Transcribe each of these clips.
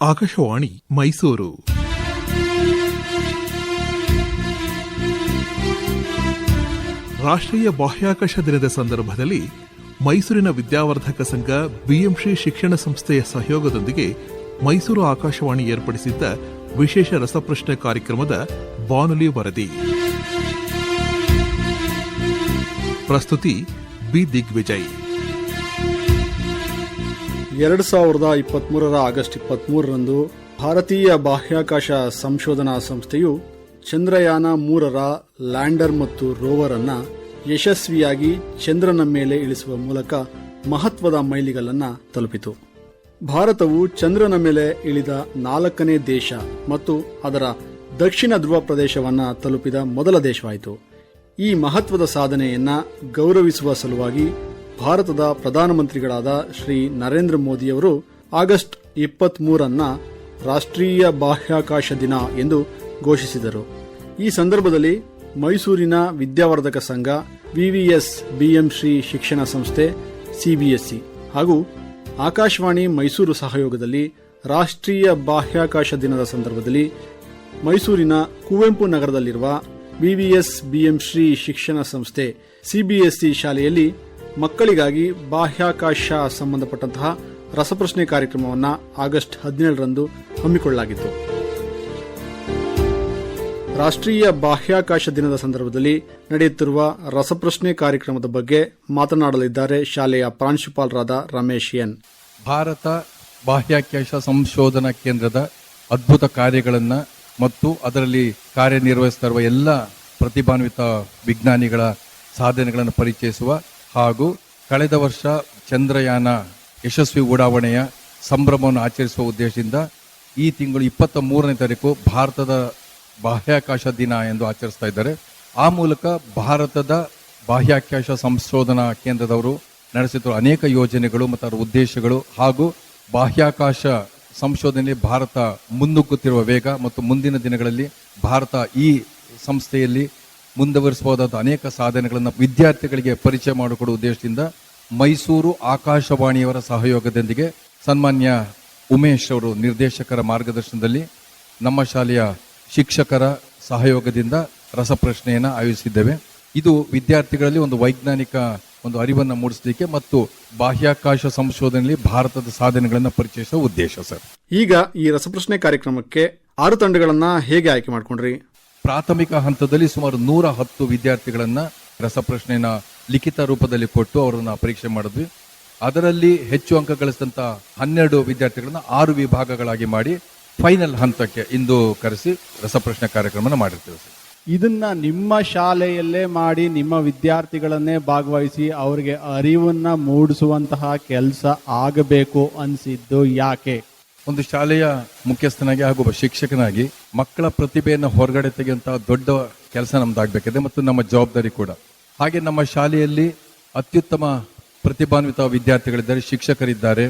ಆಕಾಶವಾಣಿ ಮೈಸೂರು. ರಾಷ್ಟ್ರೀಯ ಬಾಹ್ಯಾಕಾಶ ದಿನದ ಸಂದರ್ಭದಲ್ಲಿ ಮೈಸೂರಿನ ವಿದ್ಯಾವರ್ಧಕ ಸಂಘ ಬಿಎಂಶ್ರೀ ಶಿಕ್ಷಣ ಸಂಸ್ಥೆಯ ಸಹಯೋಗದೊಂದಿಗೆ ಮೈಸೂರು ಆಕಾಶವಾಣಿ ಏರ್ಪಡಿಸಿದ್ದ ವಿಶೇಷ ರಸಪ್ರಶ್ನೆ ಕಾರ್ಯಕ್ರಮದ ಬಾನುಲಿ ವರದಿ. ಪ್ರಸ್ತುತಿ ಬಿ ದಿಗ್ವಿಜಯ್. ಎರಡು ಸಾವಿರದ ಇಪ್ಪತ್ಮೂರರ ಆಗಸ್ಟ್ ಇಪ್ಪತ್ಮೂರರಂದು ಭಾರತೀಯ ಬಾಹ್ಯಾಕಾಶ ಸಂಶೋಧನಾ ಸಂಸ್ಥೆಯು ಚಂದ್ರಯಾನ ಮೂರರ ಲ್ಯಾಂಡರ್ ಮತ್ತು ರೋವರ್ ಅನ್ನ ಯಶಸ್ವಿಯಾಗಿ ಚಂದ್ರನ ಮೇಲೆ ಇಳಿಸುವ ಮೂಲಕ ಮಹತ್ವದ ಮೈಲಿಗಲ್ಲನ್ನು ತಲುಪಿತು. ಭಾರತವು ಚಂದ್ರನ ಮೇಲೆ ಇಳಿದ ನಾಲ್ಕನೇ ದೇಶ ಮತ್ತು ಅದರ ದಕ್ಷಿಣ ಧ್ರುವ ಪ್ರದೇಶವನ್ನ ತಲುಪಿದ ಮೊದಲ ದೇಶವಾಯಿತು. ಈ ಮಹತ್ವದ ಸಾಧನೆಯನ್ನ ಗೌರವಿಸುವ ಸಲುವಾಗಿ ಭಾರತದ ಪ್ರಧಾನಮಂತ್ರಿಗಳಾದ ಶ್ರೀ ನರೇಂದ್ರ ಮೋದಿಯವರು ಆಗಸ್ಟ್ ಇಪ್ಪತ್ತ್ ಮೂರನ್ನ ರಾಷ್ಟ್ರೀಯ ಬಾಹ್ಯಾಕಾಶ ದಿನ ಎಂದು ಘೋಷಿಸಿದರು. ಈ ಸಂದರ್ಭದಲ್ಲಿ ಮೈಸೂರಿನ ವಿದ್ಯಾವರ್ಧಕ ಸಂಘ, ವಿವಿಎಸ್ ಬಿಎಂಶ್ರೀ ಶಿಕ್ಷಣ ಸಂಸ್ಥೆ, ಸಿಬಿಎಸ್ಇ ಹಾಗೂ ಆಕಾಶವಾಣಿ ಮೈಸೂರು ಸಹಯೋಗದಲ್ಲಿ ರಾಷ್ಟ್ರೀಯ ಬಾಹ್ಯಾಕಾಶ ದಿನದ ಸಂದರ್ಭದಲ್ಲಿ ಮೈಸೂರಿನ ಕುವೆಂಪು ನಗರದಲ್ಲಿರುವ ವಿವಿಎಸ್ ಬಿಎಂಶ್ರೀ ಶಿಕ್ಷಣ ಸಂಸ್ಥೆ, ಸಿಬಿಎಸ್ಇ ಶಾಲೆಯಲ್ಲಿ ಮಕ್ಕಳಿಗಾಗಿ ಬಾಹ್ಯಾಕಾಶ ಸಂಬಂಧಪಟ್ಟಂತಹ ರಸಪ್ರಶ್ನೆ ಕಾರ್ಯಕ್ರಮವನ್ನು ಆಗಸ್ಟ್ ಹದಿನೇಳರಂದು ಹಮ್ಮಿಕೊಳ್ಳಲಾಗಿತ್ತು. ರಾಷ್ಟ್ರೀಯ ಬಾಹ್ಯಾಕಾಶ ದಿನದ ಸಂದರ್ಭದಲ್ಲಿ ನಡೆಯುತ್ತಿರುವ ರಸಪ್ರಶ್ನೆ ಕಾರ್ಯಕ್ರಮದ ಬಗ್ಗೆ ಮಾತನಾಡಲಿದ್ದಾರೆ ಶಾಲೆಯ ಪ್ರಾಂಶುಪಾಲರಾದ ರಮೇಶ್ ಎನ್. ಭಾರತ ಬಾಹ್ಯಾಕಾಶ ಸಂಶೋಧನಾ ಕೇಂದ್ರದ ಅದ್ಭುತ ಕಾರ್ಯಗಳನ್ನು ಮತ್ತು ಅದರಲ್ಲಿ ಕಾರ್ಯನಿರ್ವಹಿಸುತ್ತಿರುವ ಎಲ್ಲ ಪ್ರತಿಭಾನ್ವಿತ ವಿಜ್ಞಾನಿಗಳ ಸಾಧನೆಗಳನ್ನು ಪರಿಚಯಿಸುವ ಹಾಗೂ ಕಳೆದ ವರ್ಷ ಚಂದ್ರಯಾನ ಯಶಸ್ವಿ ಉಡಾವಣೆಯ ಸಂಭ್ರಮವನ್ನು ಆಚರಿಸುವ ಉದ್ದೇಶದಿಂದ ಈ ತಿಂಗಳು ಇಪ್ಪತ್ತ ಮೂರನೇ ತಾರೀಕು ಭಾರತದ ಬಾಹ್ಯಾಕಾಶ ದಿನ ಎಂದು ಆಚರಿಸ್ತಾ ಇದ್ದಾರೆ. ಆ ಮೂಲಕ ಭಾರತದ ಬಾಹ್ಯಾಕಾಶ ಸಂಶೋಧನಾ ಕೇಂದ್ರದವರು ನಡೆಸುತ್ತಿರುವ ಅನೇಕ ಯೋಜನೆಗಳು ಮತ್ತು ಅದರ ಉದ್ದೇಶಗಳು ಹಾಗೂ ಬಾಹ್ಯಾಕಾಶ ಸಂಶೋಧನೆಯಲ್ಲಿ ಭಾರತ ಮುನ್ನುಗ್ಗುತ್ತಿರುವ ವೇಗ ಮತ್ತು ಮುಂದಿನ ದಿನಗಳಲ್ಲಿ ಭಾರತ ಈ ಸಂಸ್ಥೆಯಲ್ಲಿ ಮುಂದುವರಿಸಬಹುದಾದ ಅನೇಕ ಸಾಧನೆಗಳನ್ನು ವಿದ್ಯಾರ್ಥಿಗಳಿಗೆ ಪರಿಚಯ ಮಾಡಿಕೊಡುವ ಉದ್ದೇಶದಿಂದ ಮೈಸೂರು ಆಕಾಶವಾಣಿಯವರ ಸಹಯೋಗದೊಂದಿಗೆ ಸನ್ಮಾನ್ಯ ಉಮೇಶ್ ಅವರು ನಿರ್ದೇಶಕರ ಮಾರ್ಗದರ್ಶನದಲ್ಲಿ ನಮ್ಮ ಶಾಲೆಯ ಶಿಕ್ಷಕರ ಸಹಯೋಗದಿಂದ ರಸಪ್ರಶ್ನೆಯನ್ನು ಆಯೋಜಿಸಿದ್ದೇವೆ. ಇದು ವಿದ್ಯಾರ್ಥಿಗಳಲ್ಲಿ ಒಂದು ವೈಜ್ಞಾನಿಕ ಒಂದು ಅರಿವನ್ನು ಮೂಡಿಸಲಿಕ್ಕೆ ಮತ್ತು ಬಾಹ್ಯಾಕಾಶ ಸಂಶೋಧನೆಯಲ್ಲಿ ಭಾರತದ ಸಾಧನೆಗಳನ್ನು ಪರಿಚಯಿಸುವ ಉದ್ದೇಶ ಸರ್. ಈಗ ಈ ರಸಪ್ರಶ್ನೆ ಕಾರ್ಯಕ್ರಮಕ್ಕೆ ಆರು ತಂಡಗಳನ್ನ ಹೇಗೆ ಆಯ್ಕೆ ಮಾಡ್ಕೊಂಡ್ರಿ? ಪ್ರಾಥಮಿಕ ಹಂತದಲ್ಲಿ ಸುಮಾರು ನೂರ ಹತ್ತು ವಿದ್ಯಾರ್ಥಿಗಳನ್ನ ರಸಪ್ರಶ್ನೆನ ಲಿಖಿತ ರೂಪದಲ್ಲಿ ಕೊಟ್ಟು ಅವರನ್ನು ಪರೀಕ್ಷೆ ಮಾಡಿದ್ವಿ. ಅದರಲ್ಲಿ ಹೆಚ್ಚು ಅಂಕ ಗಳಿಸಿದಂಥ ಹನ್ನೆರಡು ವಿದ್ಯಾರ್ಥಿಗಳನ್ನು ಆರು ವಿಭಾಗಗಳಾಗಿ ಮಾಡಿ ಫೈನಲ್ ಹಂತಕ್ಕೆ ಇಂದು ಕರೆಸಿ ರಸಪ್ರಶ್ನೆ ಕಾರ್ಯಕ್ರಮನ ಮಾಡಿರ್ತೇವೆ ಸರ್. ಇದನ್ನ ನಿಮ್ಮ ಶಾಲೆಯಲ್ಲೇ ಮಾಡಿ ನಿಮ್ಮ ವಿದ್ಯಾರ್ಥಿಗಳನ್ನೇ ಭಾಗವಹಿಸಿ ಅವರಿಗೆ ಅರಿವನ್ನ ಮೂಡಿಸುವಂತಹ ಕೆಲಸ ಆಗಬೇಕು ಅನಿಸಿದ್ದು ಯಾಕೆ? ಒಂದು ಶಾಲೆಯ ಮುಖ್ಯಸ್ಥನಾಗಿ ಹಾಗೂ ಒಬ್ಬ ಶಿಕ್ಷಕನಾಗಿ ಮಕ್ಕಳ ಪ್ರತಿಭೆಯನ್ನು ಹೊರಗಡೆ ತೆಗೆಯುವಂತಹ ದೊಡ್ಡ ಕೆಲಸ ನಮ್ದಾಗಬೇಕಿದೆ ಮತ್ತು ನಮ್ಮ ಜವಾಬ್ದಾರಿ ಕೂಡ. ಹಾಗೆ ನಮ್ಮ ಶಾಲೆಯಲ್ಲಿ ಅತ್ಯುತ್ತಮ ಪ್ರತಿಭಾನ್ವಿತ ವಿದ್ಯಾರ್ಥಿಗಳಿದ್ದಾರೆ, ಶಿಕ್ಷಕರಿದ್ದಾರೆ.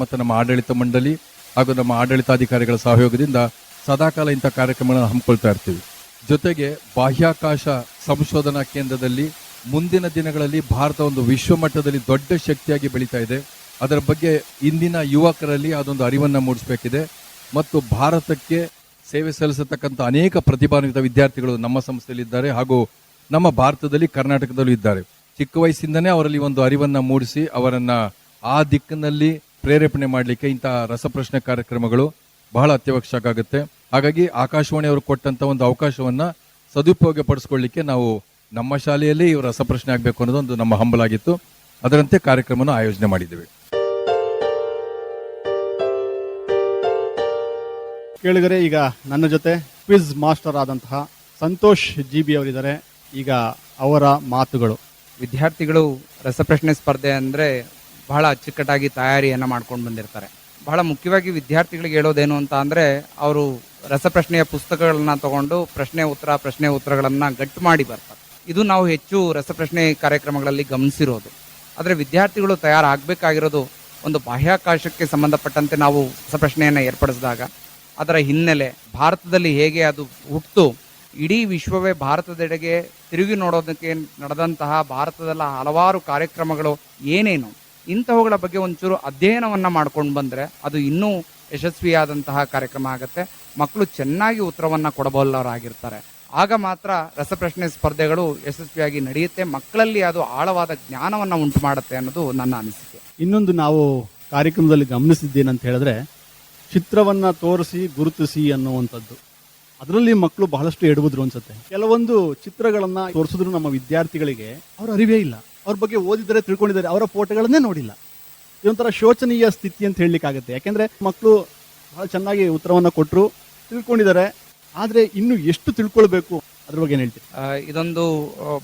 ಮತ್ತು ನಮ್ಮ ಆಡಳಿತ ಮಂಡಳಿ ಹಾಗೂ ನಮ್ಮ ಆಡಳಿತಾಧಿಕಾರಿಗಳ ಸಹಯೋಗದಿಂದ ಸದಾಕಾಲ ಇಂಥ ಕಾರ್ಯಕ್ರಮಗಳನ್ನು ಹಮ್ಮಿಕೊಳ್ತಾ ಇರ್ತೀವಿ. ಜೊತೆಗೆ ಬಾಹ್ಯಾಕಾಶ ಸಂಶೋಧನಾ ಕೇಂದ್ರದಲ್ಲಿ ಮುಂದಿನ ದಿನಗಳಲ್ಲಿ ಭಾರತ ಒಂದು ವಿಶ್ವ ಮಟ್ಟದಲ್ಲಿ ದೊಡ್ಡ ಶಕ್ತಿಯಾಗಿ ಬೆಳೀತಾ ಇದೆ. ಅದರ ಬಗ್ಗೆ ಇಂದಿನ ಯುವಕರಲ್ಲಿ ಅದೊಂದು ಅರಿವನ್ನು ಮೂಡಿಸಬೇಕಿದೆ. ಮತ್ತು ಭಾರತಕ್ಕೆ ಸೇವೆ ಸಲ್ಲಿಸತಕ್ಕಂಥ ಅನೇಕ ಪ್ರತಿಭಾನ್ವಿತ ವಿದ್ಯಾರ್ಥಿಗಳು ನಮ್ಮ ಸಂಸ್ಥೆಯಲ್ಲಿದ್ದಾರೆ ಹಾಗೂ ನಮ್ಮ ಭಾರತದಲ್ಲಿ ಕರ್ನಾಟಕದಲ್ಲೂ ಇದ್ದಾರೆ. ಚಿಕ್ಕ ವಯಸ್ಸಿಂದನೇ ಅವರಲ್ಲಿ ಒಂದು ಅರಿವನ್ನು ಮೂಡಿಸಿ ಅವರನ್ನು ಆ ದಿಕ್ಕಿನಲ್ಲಿ ಪ್ರೇರೇಪಣೆ ಮಾಡಲಿಕ್ಕೆ ಇಂತಹ ರಸಪ್ರಶ್ನೆ ಕಾರ್ಯಕ್ರಮಗಳು ಬಹಳ ಅತ್ಯವಶ್ಯಕ ಆಗುತ್ತೆ. ಹಾಗಾಗಿ ಆಕಾಶವಾಣಿ ಅವರು ಕೊಟ್ಟಂತ ಒಂದು ಅವಕಾಶವನ್ನು ಸದುಪಯೋಗ ಪಡಿಸ್ಕೊಳ್ಳಿಕ್ಕೆ ನಾವು ನಮ್ಮ ಶಾಲೆಯಲ್ಲಿ ರಸಪ್ರಶ್ನೆ ಆಗಬೇಕು ಅನ್ನೋದೊಂದು ನಮ್ಮ ಹಂಬಲಾಗಿತ್ತು. ಅದರಂತೆ ಕಾರ್ಯಕ್ರಮವನ್ನು ಆಯೋಜನೆ ಮಾಡಿದ್ದೇವೆ. ಕೇಳಿದರೆ ಈಗ ನನ್ನ ಜೊತೆ ಕ್ವಿಜ್ ಮಾಸ್ಟರ್ ಆದಂತಹ ಸಂತೋಷ್ ಜಿ ಬಿ ಅವರಿದ್ದಾರೆ. ಈಗ ಅವರ ಮಾತುಗಳು. ವಿದ್ಯಾರ್ಥಿಗಳು ರಸಪ್ರಶ್ನೆ ಸ್ಪರ್ಧೆ ಅಂದರೆ ಬಹಳ ಅಚ್ಚುಕಟ್ಟಾಗಿ ತಯಾರಿಯನ್ನು ಮಾಡ್ಕೊಂಡು ಬಂದಿರ್ತಾರೆ. ಬಹಳ ಮುಖ್ಯವಾಗಿ ವಿದ್ಯಾರ್ಥಿಗಳಿಗೆ ಹೇಳೋದೇನು ಅಂತ ಅಂದರೆ, ಅವರು ರಸಪ್ರಶ್ನೆಯ ಪುಸ್ತಕಗಳನ್ನ ತಗೊಂಡು ಪ್ರಶ್ನೆ ಉತ್ತರ, ಪ್ರಶ್ನೆ ಉತ್ತರಗಳನ್ನು ಗಟ್ಟು ಮಾಡಿ ಬರ್ತಾರೆ. ಇದು ನಾವು ಹೆಚ್ಚು ರಸಪ್ರಶ್ನೆ ಕಾರ್ಯಕ್ರಮಗಳಲ್ಲಿ ಗಮನಿಸಿರೋದು. ಆದರೆ ವಿದ್ಯಾರ್ಥಿಗಳು ತಯಾರಾಗಬೇಕಾಗಿರೋದು ಒಂದು ಬಾಹ್ಯಾಕಾಶಕ್ಕೆ ಸಂಬಂಧಪಟ್ಟಂತೆ ನಾವು ರಸಪ್ರಶ್ನೆಯನ್ನು ಏರ್ಪಡಿಸಿದಾಗ ಅದರ ಹಿನ್ನೆಲೆ ಭಾರತದಲ್ಲಿ ಹೇಗೆ ಅದು ಹುಟ್ಟು, ಇಡೀ ವಿಶ್ವವೇ ಭಾರತದೆಡೆಗೆ ತಿರುಗಿ ನೋಡೋದಕ್ಕೆ ನಡೆದಂತಹ ಭಾರತದಲ್ಲ ಹಲವಾರು ಕಾರ್ಯಕ್ರಮಗಳು ಏನೇನು ಇಂಥವುಗಳ ಬಗ್ಗೆ ಒಂಚೂರು ಅಧ್ಯಯನವನ್ನ ಮಾಡ್ಕೊಂಡು ಬಂದರೆ ಅದು ಇನ್ನೂ ಯಶಸ್ವಿಯಾದಂತಹ ಕಾರ್ಯಕ್ರಮ ಆಗುತ್ತೆ. ಮಕ್ಕಳು ಚೆನ್ನಾಗಿ ಉತ್ತರವನ್ನ ಕೊಡಬಲ್ಲವರಾಗಿರ್ತಾರೆ. ಆಗ ಮಾತ್ರ ರಸಪ್ರಶ್ನೆ ಸ್ಪರ್ಧೆಗಳು ಯಶಸ್ವಿಯಾಗಿ ನಡೆಯುತ್ತೆ. ಮಕ್ಕಳಲ್ಲಿ ಅದು ಆಳವಾದ ಜ್ಞಾನವನ್ನ ಉಂಟು ಮಾಡುತ್ತೆ ಅನ್ನೋದು ನನ್ನ ಅನಿಸಿಕೆ. ಇನ್ನೊಂದು ನಾವು ಕಾರ್ಯಕ್ರಮದಲ್ಲಿ ಗಮನಿಸಿದ್ದೇನಂತ ಹೇಳಿದ್ರೆ ಚಿತ್ರವನ್ನ ತೋರಿಸಿ, ಗುರುತಿಸಿ ಅನ್ನುವಂಥದ್ದು. ಅದರಲ್ಲಿ ಮಕ್ಕಳು ಬಹಳಷ್ಟು ಎಡವುದ್ರು ಅನ್ಸುತ್ತೆ. ಕೆಲವೊಂದು ಚಿತ್ರಗಳನ್ನ ತೋರಿಸಿದ್ರು ನಮ್ಮ ವಿದ್ಯಾರ್ಥಿಗಳಿಗೆ ಅವ್ರ ಅರಿವೇ ಇಲ್ಲ. ಅವ್ರ ಬಗ್ಗೆ ಓದಿದರೆ ತಿಳ್ಕೊಂಡಿದ್ದಾರೆ, ಅವರ ಫೋಟೋಗಳನ್ನೇ ನೋಡಿಲ್ಲ. ಇದೊಂಥರ ಶೋಚನೀಯ ಸ್ಥಿತಿ ಅಂತ ಹೇಳಲಿಕ್ಕಾಗತ್ತೆ. ಯಾಕೆಂದ್ರೆ ಮಕ್ಕಳು ಬಹಳ ಚೆನ್ನಾಗಿ ಉತ್ತರವನ್ನು ಕೊಟ್ಟರು ತಿಳ್ಕೊಂಡಿದ್ದಾರೆ. ಆದ್ರೆ ಇನ್ನು ಎಷ್ಟು ತಿಳ್ಕೊಳ್ಬೇಕು? ಅದ್ರ ಬಗ್ಗೆ ಏನು ಹೇಳ್ತೀವಿ ಇದೊಂದು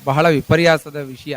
ಬಹಳ ವಿಪರ್ಯಾಸದ ವಿಷಯ.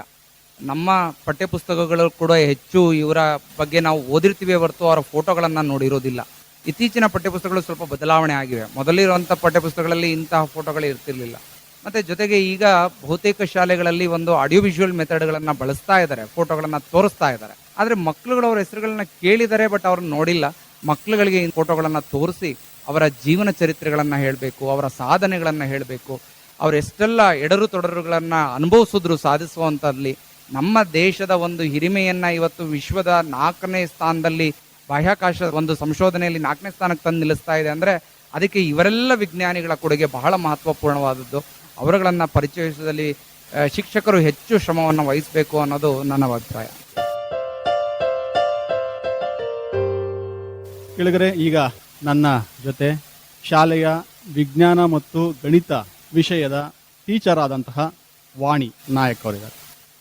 ನಮ್ಮ ಪಠ್ಯಪುಸ್ತಕಗಳು ಕೂಡ ಹೆಚ್ಚು ಇವರ ಬಗ್ಗೆ ನಾವು ಓದಿರ್ತೀವಿ ಹೊರತು ಅವರ ಫೋಟೋಗಳನ್ನು ನೋಡಿರೋದಿಲ್ಲ. ಇತ್ತೀಚಿನ ಪಠ್ಯಪುಸ್ತಕಗಳು ಸ್ವಲ್ಪ ಬದಲಾವಣೆ ಆಗಿವೆ. ಮೊದಲಿರುವಂಥ ಪಠ್ಯಪುಸ್ತಕಗಳಲ್ಲಿ ಇಂತಹ ಫೋಟೋಗಳು ಇರ್ತಿರ್ಲಿಲ್ಲ. ಮತ್ತು ಜೊತೆಗೆ ಈಗ ಬಹುತೇಕ ಶಾಲೆಗಳಲ್ಲಿ ಒಂದು ಆಡಿಯೋ ವಿಜುವಲ್ ಮೆಥಡ್ಗಳನ್ನು ಬಳಸ್ತಾ ಇದ್ದಾರೆ, ಫೋಟೋಗಳನ್ನು ತೋರಿಸ್ತಾ ಇದ್ದಾರೆ. ಆದರೆ ಮಕ್ಕಳುಗಳು ಅವರ ಹೆಸರುಗಳನ್ನ ಕೇಳಿದ್ದಾರೆ ಬಟ್ ಅವ್ರನ್ನ ನೋಡಿಲ್ಲ. ಮಕ್ಕಳುಗಳಿಗೆ ಈ ಫೋಟೋಗಳನ್ನು ತೋರಿಸಿ ಅವರ ಜೀವನ ಚರಿತ್ರೆಗಳನ್ನು ಹೇಳಬೇಕು, ಅವರ ಸಾಧನೆಗಳನ್ನು ಹೇಳಬೇಕು. ಅವರು ಎಷ್ಟೆಲ್ಲ ಎಡರು ತೊಡರುಗಳನ್ನು ಅನುಭವಿಸಿದ್ರು ಸಾಧಿಸುವಂಥದ್ಲಿ ನಮ್ಮ ದೇಶದ ಒಂದು ಹಿರಿಮೆಯನ್ನು ಇವತ್ತು ವಿಶ್ವದ ನಾಲ್ಕನೇ ಸ್ಥಾನದಲ್ಲಿ ಬಾಹ್ಯಾಕಾಶ ಒಂದು ಸಂಶೋಧನೆಯಲ್ಲಿ ನಾಲ್ಕನೇ ಸ್ಥಾನಕ್ಕೆ ತಂದು ನಿಲ್ಲಿಸ್ತಾ ಇದೆ ಅಂದರೆ ಅದಕ್ಕೆ ಇವರೆಲ್ಲ ವಿಜ್ಞಾನಿಗಳ ಕೊಡುಗೆ ಬಹಳ ಮಹತ್ವಪೂರ್ಣವಾದದ್ದು. ಅವರುಗಳನ್ನು ಪರಿಚಯಿಸುವುದರಲ್ಲಿ ಶಿಕ್ಷಕರು ಹೆಚ್ಚು ಶ್ರಮವನ್ನು ವಹಿಸಬೇಕು ಅನ್ನೋದು ನನ್ನ ಅಭಿಪ್ರಾಯ. ಕೆಳಗರೆ, ಈಗ ನನ್ನ ಜೊತೆ ಶಾಲೆಯ ವಿಜ್ಞಾನ ಮತ್ತು ಗಣಿತ ವಿಷಯದ ಟೀಚರ್ ಆದಂತಹ ವಾಣಿ ನಾಯಕ್ ಅವರಿದ್ದಾರೆ.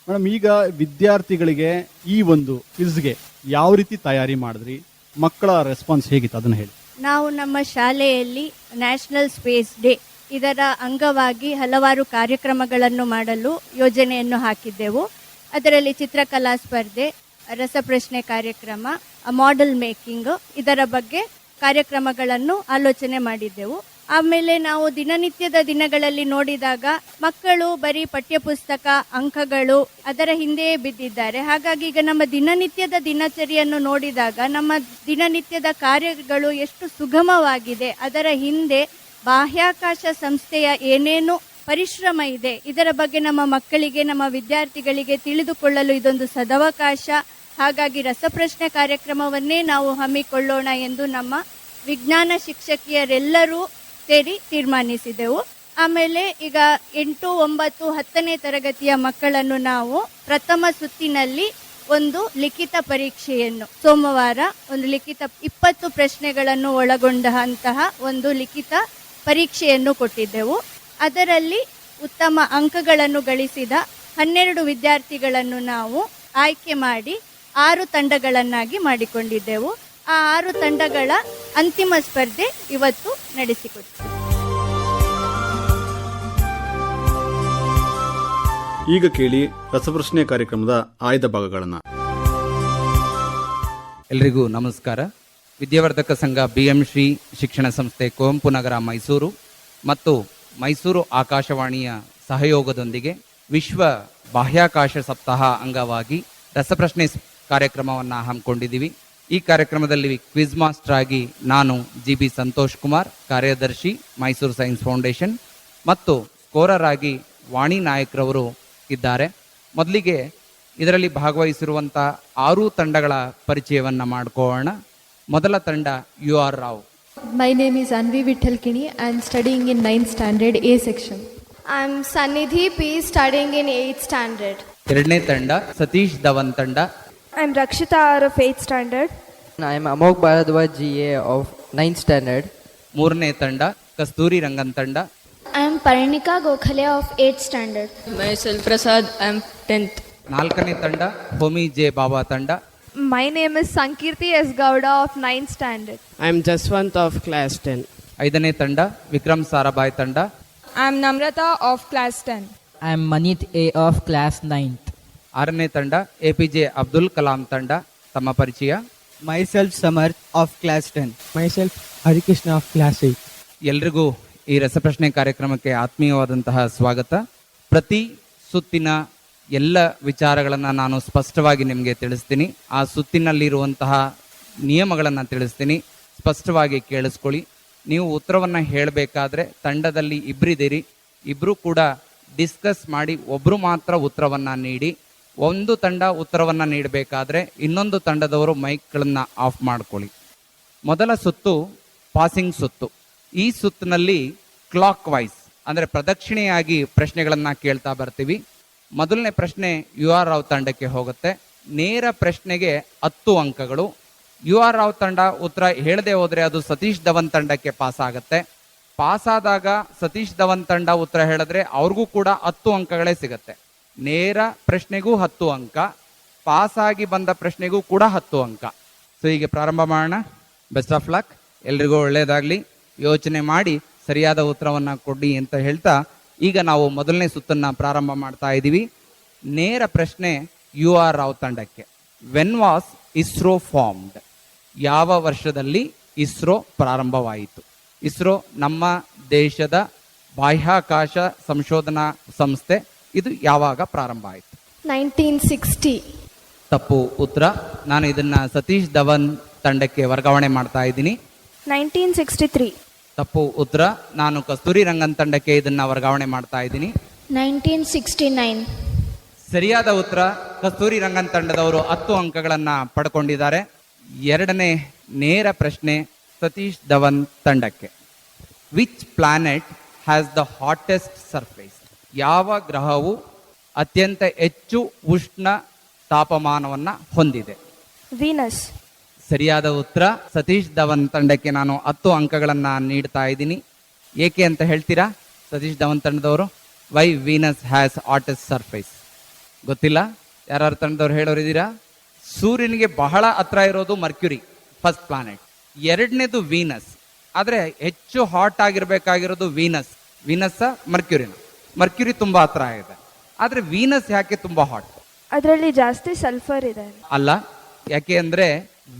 ಮೇಡಮ್, ಈಗ ವಿದ್ಯಾರ್ಥಿಗಳಿಗೆ ಈ ಒಂದು ಕ್ವಿಜ್ಗೆ ಯಾವ ರೀತಿ ತಯಾರಿ ಮಾಡಿದ್ರಿ? ಮಕ್ಕಳ ರೆಸ್ಪಾನ್ಸ್ ಹೇಗಿತ್ತು? ಅದನ್ನ ಹೇಳಿ. ನಾವು ನಮ್ಮ ಶಾಲೆಯಲ್ಲಿ ನ್ಯಾಷನಲ್ ಸ್ಪೇಸ್ ಡೇ ಇದರ ಅಂಗವಾಗಿ ಹಲವಾರು ಕಾರ್ಯಕ್ರಮಗಳನ್ನು ಮಾಡಲು ಯೋಜನೆಯನ್ನು ಹಾಕಿದ್ದೆವು. ಅದರಲ್ಲಿ ಚಿತ್ರಕಲಾ ಸ್ಪರ್ಧೆ, ರಸಪ್ರಶ್ನೆ ಕಾರ್ಯಕ್ರಮ ಮಾಡೆಲ್ ಮೇಕಿಂಗ್ ಇದರ ಬಗ್ಗೆ ಕಾರ್ಯಕ್ರಮಗಳನ್ನು ಆಲೋಚನೆ ಮಾಡಿದ್ದೆವು. ಆಮೇಲೆ ನಾವು ದಿನನಿತ್ಯದ ದಿನಗಳಲ್ಲಿ ನೋಡಿದಾಗ ಮಕ್ಕಳು ಬರೀ ಪಠ್ಯಪುಸ್ತಕ, ಅಂಕಗಳು ಅದರ ಹಿಂದೆಯೇ ಬಿದ್ದಿದ್ದಾರೆ. ಹಾಗಾಗಿ ಈಗ ನಮ್ಮ ದಿನನಿತ್ಯದ ದಿನಚರಿಯನ್ನು ನೋಡಿದಾಗ ನಮ್ಮ ದಿನನಿತ್ಯದ ಕಾರ್ಯಗಳು ಎಷ್ಟು ಸುಗಮವಾಗಿದೆ. ಅದರ ಹಿಂದೆ ಬಾಹ್ಯಾಕಾಶ ಸಂಸ್ಥೆಯ ಏನೇನು ಪರಿಶ್ರಮ ಇದೆ, ಇದರ ಬಗ್ಗೆ ನಮ್ಮ ಮಕ್ಕಳಿಗೆ, ನಮ್ಮ ವಿದ್ಯಾರ್ಥಿಗಳಿಗೆ ತಿಳಿದುಕೊಳ್ಳಲು ಇದೊಂದು ಸದವಕಾಶ. ಹಾಗಾಗಿ ರಸಪ್ರಶ್ನೆ ಕಾರ್ಯಕ್ರಮವನ್ನೇ ನಾವು ಹಮ್ಮಿಕೊಳ್ಳೋಣ ಎಂದು ನಮ್ಮ ವಿಜ್ಞಾನ ಶಿಕ್ಷಕಿಯರೆಲ್ಲರೂ ಸೇರಿ ತೀರ್ಮಾನಿಸಿದೆವು. ಆಮೇಲೆ ಈಗ ಎಂಟು, ಒಂಬತ್ತು, ಹತ್ತನೇ ತರಗತಿಯ ಮಕ್ಕಳನ್ನು ನಾವು ಪ್ರಥಮ ಸುತ್ತಿನಲ್ಲಿ ಒಂದು ಲಿಖಿತ ಪರೀಕ್ಷೆಯನ್ನು, ಸೋಮವಾರ ಒಂದು ಲಿಖಿತ ಇಪ್ಪತ್ತು ಪ್ರಶ್ನೆಗಳನ್ನು ಒಳಗೊಂಡಂತಹ ಒಂದು ಲಿಖಿತ ಪರೀಕ್ಷೆಯನ್ನು ಕೊಟ್ಟಿದ್ದೆವು. ಅದರಲ್ಲಿ ಉತ್ತಮ ಅಂಕಗಳನ್ನು ಗಳಿಸಿದ ಹನ್ನೆರಡು ವಿದ್ಯಾರ್ಥಿಗಳನ್ನು ನಾವು ಆಯ್ಕೆ ಮಾಡಿ ಆರು ತಂಡಗಳನ್ನಾಗಿ ಮಾಡಿಕೊಂಡಿದ್ದೆವು. ಆ ಆರು ತಂಡಗಳ ಅಂತಿಮ ಸ್ಪರ್ಧೆ ಇವತ್ತು ನಡೆಸಿಕೊಡ್ತೀವಿ. ಈಗ ಕೇಳಿ ರಸಪ್ರಶ್ನೆ ಕಾರ್ಯಕ್ರಮದ ಆಯ್ದ ಭಾಗಗಳನ್ನು. ಎಲ್ರಿಗೂ ನಮಸ್ಕಾರ. ವಿದ್ಯಾವರ್ಧಕ ಸಂಘ ಬಿ ಎಂ ಶ್ರೀ ಶಿಕ್ಷಣ ಸಂಸ್ಥೆ ಕುವೆಂಪು ನಗರ ಮೈಸೂರು ಮತ್ತು ಮೈಸೂರು ಆಕಾಶವಾಣಿಯ ಸಹಯೋಗದೊಂದಿಗೆ ವಿಶ್ವ ಬಾಹ್ಯಾಕಾಶ ಸಪ್ತಾಹ ಅಂಗವಾಗಿ ರಸಪ್ರಶ್ನೆ ಕಾರ್ಯಕ್ರಮವನ್ನು ಕಾರ್ಯಕ್ರಮವನ್ನ ಹಮ್ಮಿಕೊಂಡಿದ್ದೀವಿ. ಈ ಕಾರ್ಯಕ್ರಮದಲ್ಲಿ ಕ್ವಿಜ್ ಮಾಸ್ಟರ್ ಆಗಿ ನಾನು ಜಿ ಬಿ ಸಂತೋಷ್ ಕುಮಾರ್ ಕಾರ್ಯದರ್ಶಿ ಮೈಸೂರು ಸೈನ್ಸ್ ಫೌಂಡೇಶನ್ ಮತ್ತು ಸ್ಕೋರರ್ ಆಗಿ ವಾಣಿ ನಾಯಕ್ರವರು ಇದ್ದಾರೆ. ಮೊದಲಿಗೆ ಇದರಲ್ಲಿ ಭಾಗವಹಿಸಿರುವಂಥ ಆರು ತಂಡಗಳ ಪರಿಚಯವನ್ನು ಮಾಡಿಕೊಳ್ಳೋಣ. ಮೊದಲ ತಂಡ U R Rao. My name is Anvi I am studying in in 9th standard A section. I'm Sanidhi P, studying in 8th standard ಎರಡನೇ ತಂಡ ಸತೀಶ್ ಧವನ್ ತಂಡ I'm Rakshita R of 8th standard. I am Amok Bharadwaj GA of 9th standard. ಮೂರನೇ ತಂಡ ಕಸ್ತೂರಿ ರಂಗನ್ ತಂಡ I'm Parinika Gokhale of 8th standard. Myself Prasad, I am 10th. ನಾಲ್ಕನೇ ತಂಡ Homi J ಬಾಬಾ ತಂಡ My name is Sankirti S. Gowda of 9th standard. I am Jaswant of class 10. ಐದನೇ ತಂಡ ವಿಕ್ರಮ್ ಸಾರಾಭಾಯ್ ತಂಡ I'm Namrata of class 10. I am Manit A of class 9th. ಆರನೇ ತಂಡ A P J Abdul Kalam ತಂಡ ತಮ್ಮ ಪರಿಚಯ? Myself Samarth of class ten myself Harikrishna of class eight ಎಲ್ರಿಗೂ ಈ ರಸಪ್ರಶ್ನೆ ಕಾರ್ಯಕ್ರಮಕ್ಕೆ ಆತ್ಮೀಯವಾದಂತಹ ಸ್ವಾಗತ. ಪ್ರತಿ ಸುತ್ತಿನ ಎಲ್ಲ ವಿಚಾರಗಳನ್ನು ನಾನು ಸ್ಪಷ್ಟವಾಗಿ ನಿಮಗೆ ತಿಳಿಸ್ತೀನಿ. ಆ ಸುತ್ತಿನಲ್ಲಿರುವಂತಹ ನಿಯಮಗಳನ್ನು ತಿಳಿಸ್ತೀನಿ. ಸ್ಪಷ್ಟವಾಗಿ ಕೇಳಿಸ್ಕೊಳ್ಳಿ. ನೀವು ಉತ್ತರವನ್ನು ಹೇಳಬೇಕಾದ್ರೆ ತಂಡದಲ್ಲಿ ಇಬ್ಬರಿದ್ದೀರಿ ಇಬ್ಬರೂ ಕೂಡ ಡಿಸ್ಕಸ್ ಮಾಡಿ ಒಬ್ಬರು ಮಾತ್ರ ಉತ್ತರವನ್ನು ನೀಡಿ. ಒಂದು ತಂಡ ಉತ್ತರವನ್ನು ನೀಡಬೇಕಾದ್ರೆ ಇನ್ನೊಂದು ತಂಡದವರು ಮೈಕ್ಗಳನ್ನು ಆಫ್ ಮಾಡ್ಕೊಳ್ಳಿ. ಮೊದಲ ಸುತ್ತು ಪಾಸಿಂಗ್ ಸುತ್ತು. ಈ ಸುತ್ತಿನಲ್ಲಿ ಕ್ಲಾಕ್ ವೈಸ್ ಅಂದರೆ ಪ್ರದಕ್ಷಿಣೆಯಾಗಿ ಪ್ರಶ್ನೆಗಳನ್ನು ಕೇಳ್ತಾ ಬರ್ತೀವಿ. ಮೊದಲನೇ ಪ್ರಶ್ನೆ ಯು ಆರ್ ರಾವ್ ತಂಡಕ್ಕೆ ಹೋಗುತ್ತೆ. ನೇರ ಪ್ರಶ್ನೆಗೆ ಹತ್ತು ಅಂಕಗಳು. ಯು ಆರ್ ರಾವ್ ತಂಡ ಉತ್ತರ ಹೇಳದೆ ಹೋದರೆ ಅದು ಸತೀಶ್ ಧವನ್ ತಂಡಕ್ಕೆ ಪಾಸ್ ಆಗುತ್ತೆ. ಪಾಸ್ ಆದಾಗ ಸತೀಶ್ ಧವನ್ ತಂಡ ಉತ್ತರ ಹೇಳಿದ್ರೆ ಅವ್ರಿಗೂ ಕೂಡ ಹತ್ತು ಅಂಕಗಳೇ ಸಿಗತ್ತೆ. ನೇರ ಪ್ರಶ್ನೆಗೂ ಹತ್ತು ಅಂಕ ಪಾಸ್ ಆಗಿ ಬಂದ ಪ್ರಶ್ನೆಗೂ ಕೂಡ ಹತ್ತು ಅಂಕ. ಸೊ ಹೀಗೆ ಪ್ರಾರಂಭ ಮಾಡೋಣ. ಬೆಸ್ಟ್ ಆಫ್ ಲಕ್ ಎಲ್ರಿಗೂ ಒಳ್ಳೆಯದಾಗಲಿ ಯೋಚನೆ ಮಾಡಿ ಸರಿಯಾದ ಉತ್ತರವನ್ನು ಕೊಡಿ ಅಂತ ಹೇಳ್ತಾ, ಈಗ ನಾವು ಮೊದಲನೇ ಸುತ್ತನ್ನ ಪ್ರಾರಂಭ ಮಾಡ್ತಾ ಇದ್ದೀವಿ. ನೇರ ಪ್ರಶ್ನೆ, ಯು ಆರ್ ರಾವ್ ತಂಡಕ್ಕೆ ವೆನ್ ವಾಸ್ ಇಸ್ರೋ ಫಾರ್ಮ್ಡ್ ಯಾವ ವರ್ಷದಲ್ಲಿ ಇಸ್ರೋ ಪ್ರಾರಂಭವಾಯಿತು? ಇಸ್ರೋ ನಮ್ಮ ದೇಶದ ಬಾಹ್ಯಾಕಾಶ ಸಂಶೋಧನಾ ಸಂಸ್ಥೆ ಇದು ಯಾವಾಗ ಪ್ರಾರಂಭ ಆಯಿತು? Nineteen sixty. ತಪ್ಪು ಉತ್ತರ. ನಾನು ಇದನ್ನ ಸತೀಶ್ ಧವನ್ ತಂಡಕ್ಕೆ ವರ್ಗಾವಣೆ ಮಾಡ್ತಾ ಇದ್ದೀನಿ. Nineteen sixty three. ತಪ್ಪು ಉತ್ತರ. ನಾನು ಕಸ್ತೂರಿ ರಂಗನ್ ತಂಡಕ್ಕೆ ಇದನ್ನ ವರ್ಗಾವಣೆ ಮಾಡ್ತಾ ಇದ್ದೀನಿ. Nineteen sixty nine. ಸರಿಯಾದ ಉತ್ತರ. ಕಸ್ತೂರಿ ರಂಗನ್ ತಂಡದವರು ಹತ್ತು ಅಂಕಗಳನ್ನ ಪಡ್ಕೊಂಡಿದ್ದಾರೆ. ಎರಡನೇ ನೇರ ಪ್ರಶ್ನೆ ಸತೀಶ್ ಧವನ್ ತಂಡಕ್ಕೆ. Which planet has the hottest surface ಯಾವ ಗ್ರಹವು ಅತ್ಯಂತ ಹೆಚ್ಚು ಉಷ್ಣ ತಾಪಮಾನವನ್ನ ಹೊಂದಿದೆ? ವೀನಸ್ ಸರಿಯಾದ ಉತ್ತರ ಸತೀಶ್ ಧವನ್ ತಂಡಕ್ಕೆ ನಾನು ಹತ್ತು ಅಂಕಗಳನ್ನು ನೀಡ್ತಾ ಇದ್ದೀನಿ. ಏಕೆ ಅಂತ ಹೇಳ್ತೀರಾ? ಸತೀಶ್ ಧವನ್ ತಂಡದವರು why Venus has hottest surface ಗೊತ್ತಿಲ್ಲ? ಯಾರು ತಂಡದವ್ರು ಹೇಳೋರಿದ್ದೀರಾ ಸೂರ್ಯನಿಗೆ ಬಹಳ ಹತ್ರ ಇರೋದು ಮರ್ಕ್ಯುರಿ ಫಸ್ಟ್ ಪ್ಲಾನೆಟ್ ಎರಡನೇದು ವೀನಸ್ ಆದರೆ ಹೆಚ್ಚು ಹಾಟ್ ಆಗಿರಬೇಕಾಗಿರೋದು ವೀನಸ್ ವೀನಸ್ಸ ಮರ್ಕ್ಯುರಿನ ಮರ್ಕ್ಯುರಿ ತುಂಬಾ ಹತ್ರ ಆಗಿದೆ ಆದ್ರೆ ವೀನಸ್ ಯಾಕೆ ತುಂಬಾ ಹಾಟ್ ಅದರಲ್ಲಿ ಜಾಸ್ತಿ ಸಲ್ಫರ್ ಇದೆ. ಅಲ್ಲ ಯಾಕೆ ಅಂದ್ರೆ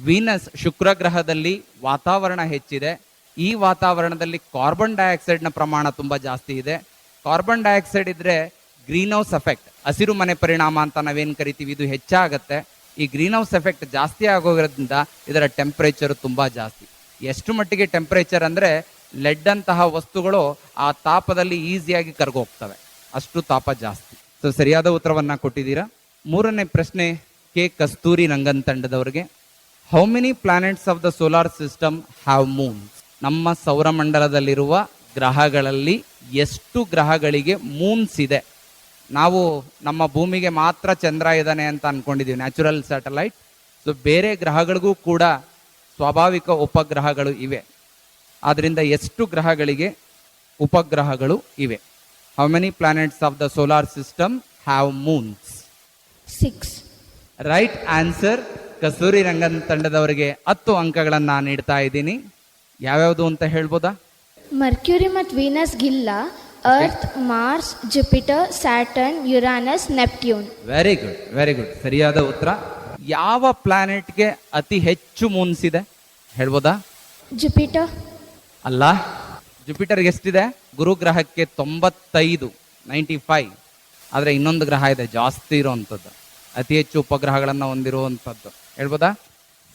ವೀನಸ್ ಶುಕ್ರ ಗ್ರಹದಲ್ಲಿ ವಾತಾವರಣ ಹೆಚ್ಚಿದೆ. ಈ ವಾತಾವರಣದಲ್ಲಿ ಕಾರ್ಬನ್ ಡೈಆಕ್ಸೈಡ್ನ ಪ್ರಮಾಣ ತುಂಬಾ ಜಾಸ್ತಿ ಇದೆ. ಕಾರ್ಬನ್ ಡೈಆಕ್ಸೈಡ್ ಇದ್ರೆ ಗ್ರೀನ್ ಹೌಸ್ ಎಫೆಕ್ಟ್ ಹಸಿರು ಮನೆ ಪರಿಣಾಮ ಅಂತ ನಾವೇನ್ ಕರಿತೀವಿ ಇದು ಹೆಚ್ಚಾಗತ್ತೆ. ಈ ಗ್ರೀನ್ ಹೌಸ್ ಎಫೆಕ್ಟ್ ಜಾಸ್ತಿ ಆಗೋದ್ರಿಂದ ಇದರ ಟೆಂಪರೇಚರ್ ತುಂಬಾ ಜಾಸ್ತಿ. ಎಷ್ಟು ಮಟ್ಟಿಗೆ ಟೆಂಪರೇಚರ್ ಅಂದ್ರೆ ಲೆಡ್ ಅಂತಹ ವಸ್ತುಗಳು ಆ ತಾಪದಲ್ಲಿ ಈಸಿಯಾಗಿ ಕರ್ಗೋಗ್ತವೆ. ಅಷ್ಟು ತಾಪ ಜಾಸ್ತಿ. ಸೊ ಸರಿಯಾದ ಉತ್ತರವನ್ನ ಕೊಟ್ಟಿದ್ದೀರಾ? ಮೂರನೇ ಪ್ರಶ್ನೆ, K. Kasturi Rangan ತಂಡದವರಿಗೆ how many planets of the solar system have moons ನಮ್ಮ ಸೌರಮಂಡಲದಲ್ಲಿರುವ ಗ್ರಹಗಳಲ್ಲಿ ಎಷ್ಟು ಗ್ರಹಗಳಿಗೆ ಮೂನ್ಸ್ ಇದೆ? ನಾವು ನಮ್ಮ ಭೂಮಿಗೆ ಮಾತ್ರ ಚಂದ್ರ ಇದ್ದಾನೆ ಅಂತ ಅನ್ಕೊಂಡಿದ್ದೀವಿ ನ್ಯಾಚುರಲ್ ಸ್ಯಾಟಲೈಟ್ ಸೊ ಬೇರೆ ಗ್ರಹಗಳಿಗೂ ಕೂಡ ಸ್ವಾಭಾವಿಕ ಉಪಗ್ರಹಗಳು ಇವೆ. ಆದ್ರಿಂದ ಎಷ್ಟು ಗ್ರಹಗಳಿಗೆ ಉಪಗ್ರಹಗಳು ಇವೆ? How many planets of the solar system have moons six right answer Kasturi Rangan ತಂಡದವರಿಗೆ ಹತ್ತು ಅಂಕಗಳನ್ನ ನೀಡ್ತಾ ಇದ್ದೀನಿ. ಯಾವ್ಯಾವುದು ಅಂತ ಹೇಳ್ಬೋದಾ? ಮರ್ಕ್ಯೂರಿ ಮತ್ತು Venus ಗಿಲ್ಲ earth Mars Jupiter Saturn Uranus Neptune very good very good ಸರಿಯಾದ ಉತ್ತರ. ಯಾವ ಪ್ಲಾನೆಟ್ಗೆ ಅತಿ ಹೆಚ್ಚು ಮೂನ್ಸ್ ಇದೆ? ಹೇಳ್ಬೋದಾ? ಜುಪಿಟರ್ ಅಲ್ಲ? ಜುಪಿಟರ್ ಎಷ್ಟಿದೆ? ಗುರು ಗ್ರಹಕ್ಕೆ ತೊಂಬತ್ತೈದು ನೈಂಟಿ ಫೈವ್ ಆದರೆ ಇನ್ನೊಂದು ಗ್ರಹ ಇದೆ, ಜಾಸ್ತಿ ಇರುವಂಥದ್ದು. ಅತಿ ಹೆಚ್ಚು ಉಪಗ್ರಹಗಳನ್ನು ಹೊಂದಿರುವಂಥದ್ದು. ಹೇಳ್ಬೋದಾ?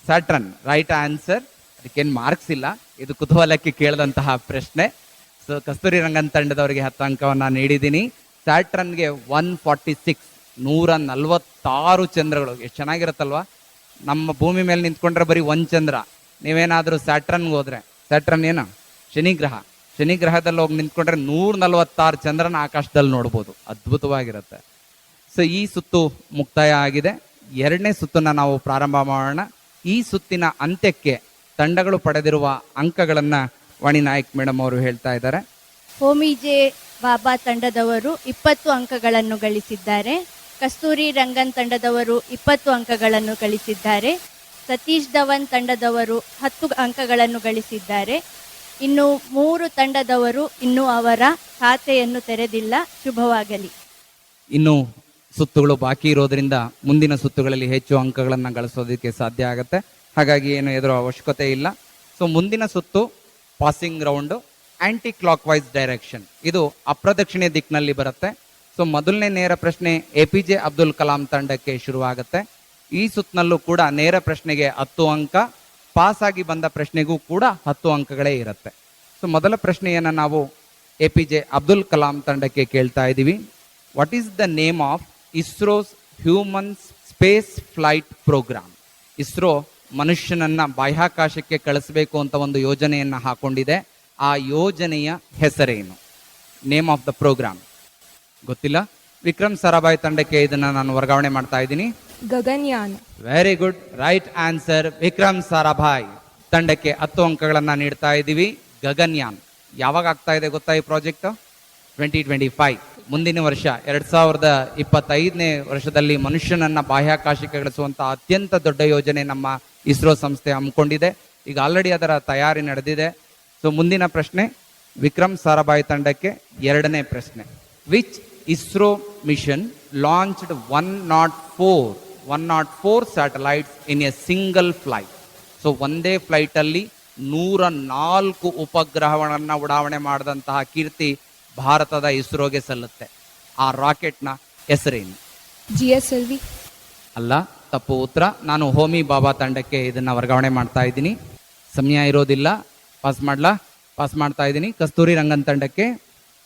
ಸ್ಯಾಟ್ರನ್ ರೈಟ್ ಆನ್ಸರ್ ಅದಕ್ಕೇನು ಮಾರ್ಕ್ಸ್ ಇಲ್ಲ. ಇದು ಕುತೂಹಲಕ್ಕೆ ಕೇಳಿದಂತಹ ಪ್ರಶ್ನೆ. ಸೊ ಕಸ್ತೂರಿ ರಂಗನ್ ತಂಡದವರಿಗೆ ಹತ್ತು ಅಂಕವನ್ನು ನೀಡಿದ್ದೀನಿ. ಸ್ಯಾಟ್ರನ್ಗೆ ಒನ್ ಫಾರ್ಟಿ ಸಿಕ್ಸ್ ನೂರ ನಲ್ವತ್ತಾರು ಚಂದ್ರಗಳು. ಎಷ್ಟು ಚೆನ್ನಾಗಿರುತ್ತಲ್ವಾ? ನಮ್ಮ ಭೂಮಿ ಮೇಲೆ ನಿಂತ್ಕೊಂಡ್ರೆ ಬರೀ ಒಂದು ಚಂದ್ರ. ನೀವೇನಾದರೂ ಸ್ಯಾಟ್ರನ್ಗೆ ಹೋದ್ರೆ. ಸ್ಯಾಟ್ರನ್ ಏನು? ಶನಿ ಶನಿಗ್ರಹದಲ್ಲಿ ಶನಿ ಗ್ರಹದಲ್ಲಿ ಹೋಗಿ ನಿಂತ್ಕೊಂಡ್ರೆ ನೂರ ನಲವತ್ತಾರು ಚಂದ್ರನ ಆಕಾಶದಲ್ಲಿ ನೋಡ್ಬೋದು. ಅದ್ಭುತವಾಗಿರುತ್ತೆ. ಸೊ ಈ ಸುತ್ತು ಮುಕ್ತಾಯ ಆಗಿದೆ. ಎರಡನೇ ಸುತ್ತನ್ನು ನಾವು ಪ್ರಾರಂಭ ಮಾಡೋಣ. ಈ ಸುತ್ತಿನ ಅಂತ್ಯಕ್ಕೆ ತಂಡಗಳು ಪಡೆದಿರುವ ಅಂಕಗಳನ್ನು ವಾಣಿ ನಾಯಕ್ ಮೇಡಮ್ ಅವರು ಹೇಳ್ತಾ ಇದ್ದಾರೆ. ಹೋಮಿಜೆ ಬಾಬಾ ತಂಡದವರು ಇಪ್ಪತ್ತು ಅಂಕಗಳನ್ನು ಗಳಿಸಿದ್ದಾರೆ. ಕಸ್ತೂರಿ ರಂಗನ್ ತಂಡದವರು ಇಪ್ಪತ್ತು ಅಂಕಗಳನ್ನು ಗಳಿಸಿದ್ದಾರೆ. ಸತೀಶ್ ಧವನ್ ತಂಡದವರು ಹತ್ತು ಅಂಕಗಳನ್ನು ಗಳಿಸಿದ್ದಾರೆ. ಇನ್ನು ಮೂರು ತಂಡದವರು ಇನ್ನೂ ಅವರ ಖಾತೆಯನ್ನು ತೆರೆದಿಲ್ಲ, ಶುಭವಾಗಲಿ. ಇನ್ನು ಸುತ್ತುಗಳು ಬಾಕಿ ಇರೋದ್ರಿಂದ ಮುಂದಿನ ಸುತ್ತುಗಳಲ್ಲಿ ಹೆಚ್ಚು ಅಂಕಗಳನ್ನು ಗಳಿಸೋದಕ್ಕೆ ಸಾಧ್ಯ ಆಗುತ್ತೆ. ಹಾಗಾಗಿ ಏನು ಎದುರು ಅವಶ್ಯಕತೆ ಇಲ್ಲ. ಸೊ ಮುಂದಿನ ಸುತ್ತು passing round anticlockwise direction ಇದು ಅಪ್ರದಕ್ಷಿಣೆ ದಿಕ್ಕಿನಲ್ಲಿ ಬರುತ್ತೆ. ಸೊ ಮೊದಲನೇ ನೇರ ಪ್ರಶ್ನೆ A P J Abdul Kalam ತಂಡಕ್ಕೆ ಶುರುವಾಗುತ್ತೆ. ಈ ಸುತ್ತಿನಲ್ಲೂ ಕೂಡ ನೇರ ಪ್ರಶ್ನೆಗೆ ಹತ್ತು ಅಂಕ ಪಾಸ್ ಬಂದ ಪ್ರಶ್ನೆಗೂ ಕೂಡ ಹತ್ತು ಅಂಕಗಳೇ ಇರುತ್ತೆ. ಸೊ ಮೊದಲ ಪ್ರಶ್ನೆಯನ್ನು ನಾವು A P J Abdul Kalam ತಂಡಕ್ಕೆ ಕೇಳ್ತಾ ಇದ್ದೀವಿ. What is the name of ISRO's human space flight programme ISRO ಮನುಷ್ಯನನ್ನ ಬಾಹ್ಯಾಕಾಶಕ್ಕೆ ಕಳಿಸಬೇಕು ಅಂತ ಒಂದು ಯೋಜನೆಯನ್ನು ಹಾಕೊಂಡಿದೆ. ಆ ಯೋಜನೆಯ ಹೆಸರೇನು? ನೇಮ್ ಆಫ್ ದ ಪ್ರೋಗ್ರಾಮ್ ಗೊತ್ತಿಲ್ಲ? ವಿಕ್ರಮ್ ಸಾರಾಭಾಯಿ ತಂಡಕ್ಕೆ ಇದನ್ನು ನಾನು ವರ್ಗಾವಣೆ ಮಾಡ್ತಾ ಇದ್ದೀನಿ. Gaganyaan. Very good right answer Vikram Sarabhai ತಂಡಕ್ಕೆ ಹತ್ತು ಅಂಕಗಳನ್ನ ನೀಡ್ತಾ ಇದ್ದೀವಿ. ಗಗನ್ಯಾನ್. ಯಾವಾಗ ಆಗ್ತಾ ಇದೆ ಗೊತ್ತಾ ಈ ಪ್ರಾಜೆಕ್ಟ್? ಟ್ವೆಂಟಿ ಟ್ವೆಂಟಿ ಫೈವ್ ಮುಂದಿನ ವರ್ಷ, ಎರಡ್ ಸಾವಿರದ ಇಪ್ಪತ್ತೈದನೇ ವರ್ಷದಲ್ಲಿ ಮನುಷ್ಯನನ್ನ ಬಾಹ್ಯಾಕಾಶಕ್ಕೆ ಗಳಿಸುವಂತಹ ಅತ್ಯಂತ ದೊಡ್ಡ ಯೋಜನೆ ನಮ್ಮ ಇಸ್ರೋ ಸಂಸ್ಥೆ ಹಮ್ಮಿಕೊಂಡಿದೆ. ಈಗ ಆಲ್ರೆಡಿ ಅದರ ತಯಾರಿ ನಡೆದಿದೆ. ಸೊ ಮುಂದಿನ ಪ್ರಶ್ನೆ ವಿಕ್ರಮ್ ಸಾರಾಭಾಯಿ ತಂಡಕ್ಕೆ ಎರಡನೇ ಪ್ರಶ್ನೆ. Which ISRO mission launched one naught four one naught four satellites in a single flight so ಒಂದೇ ಫ್ಲೈಟಲ್ಲಿ ನೂರ ನಾಲ್ಕು ಉಪಗ್ರಹಗಳನ್ನು ಉಡಾವಣೆ ಮಾಡಿದಂತಹ ಕೀರ್ತಿ ಭಾರತದ ಇಸ್ರೋಗೆ ಸಲ್ಲುತ್ತೆ. ಆ ರಾಕೆಟ್ನ ಹೆಸರೇನು? ಜಿ ಎಸ್ ಎಲ್ ವಿ ಅಲ್ಲ ತಪ್ಪು ಉತ್ತರ. ನಾನು ಹೋಮಿ ಬಾಬಾ ತಂಡಕ್ಕೆ ಇದನ್ನ ವರ್ಗಾವಣೆ ಮಾಡ್ತಾ ಇದ್ದೀನಿ. ಸಮಯ ಇರೋದಿಲ್ಲ. ಪಾಸ್ ಮಾಡ್ಲಾ? ಪಾಸ್ ಮಾಡ್ತಾ ಇದ್ದೀನಿ. ಕಸ್ತೂರಿ ರಂಗನ್ ತಂಡಕ್ಕೆ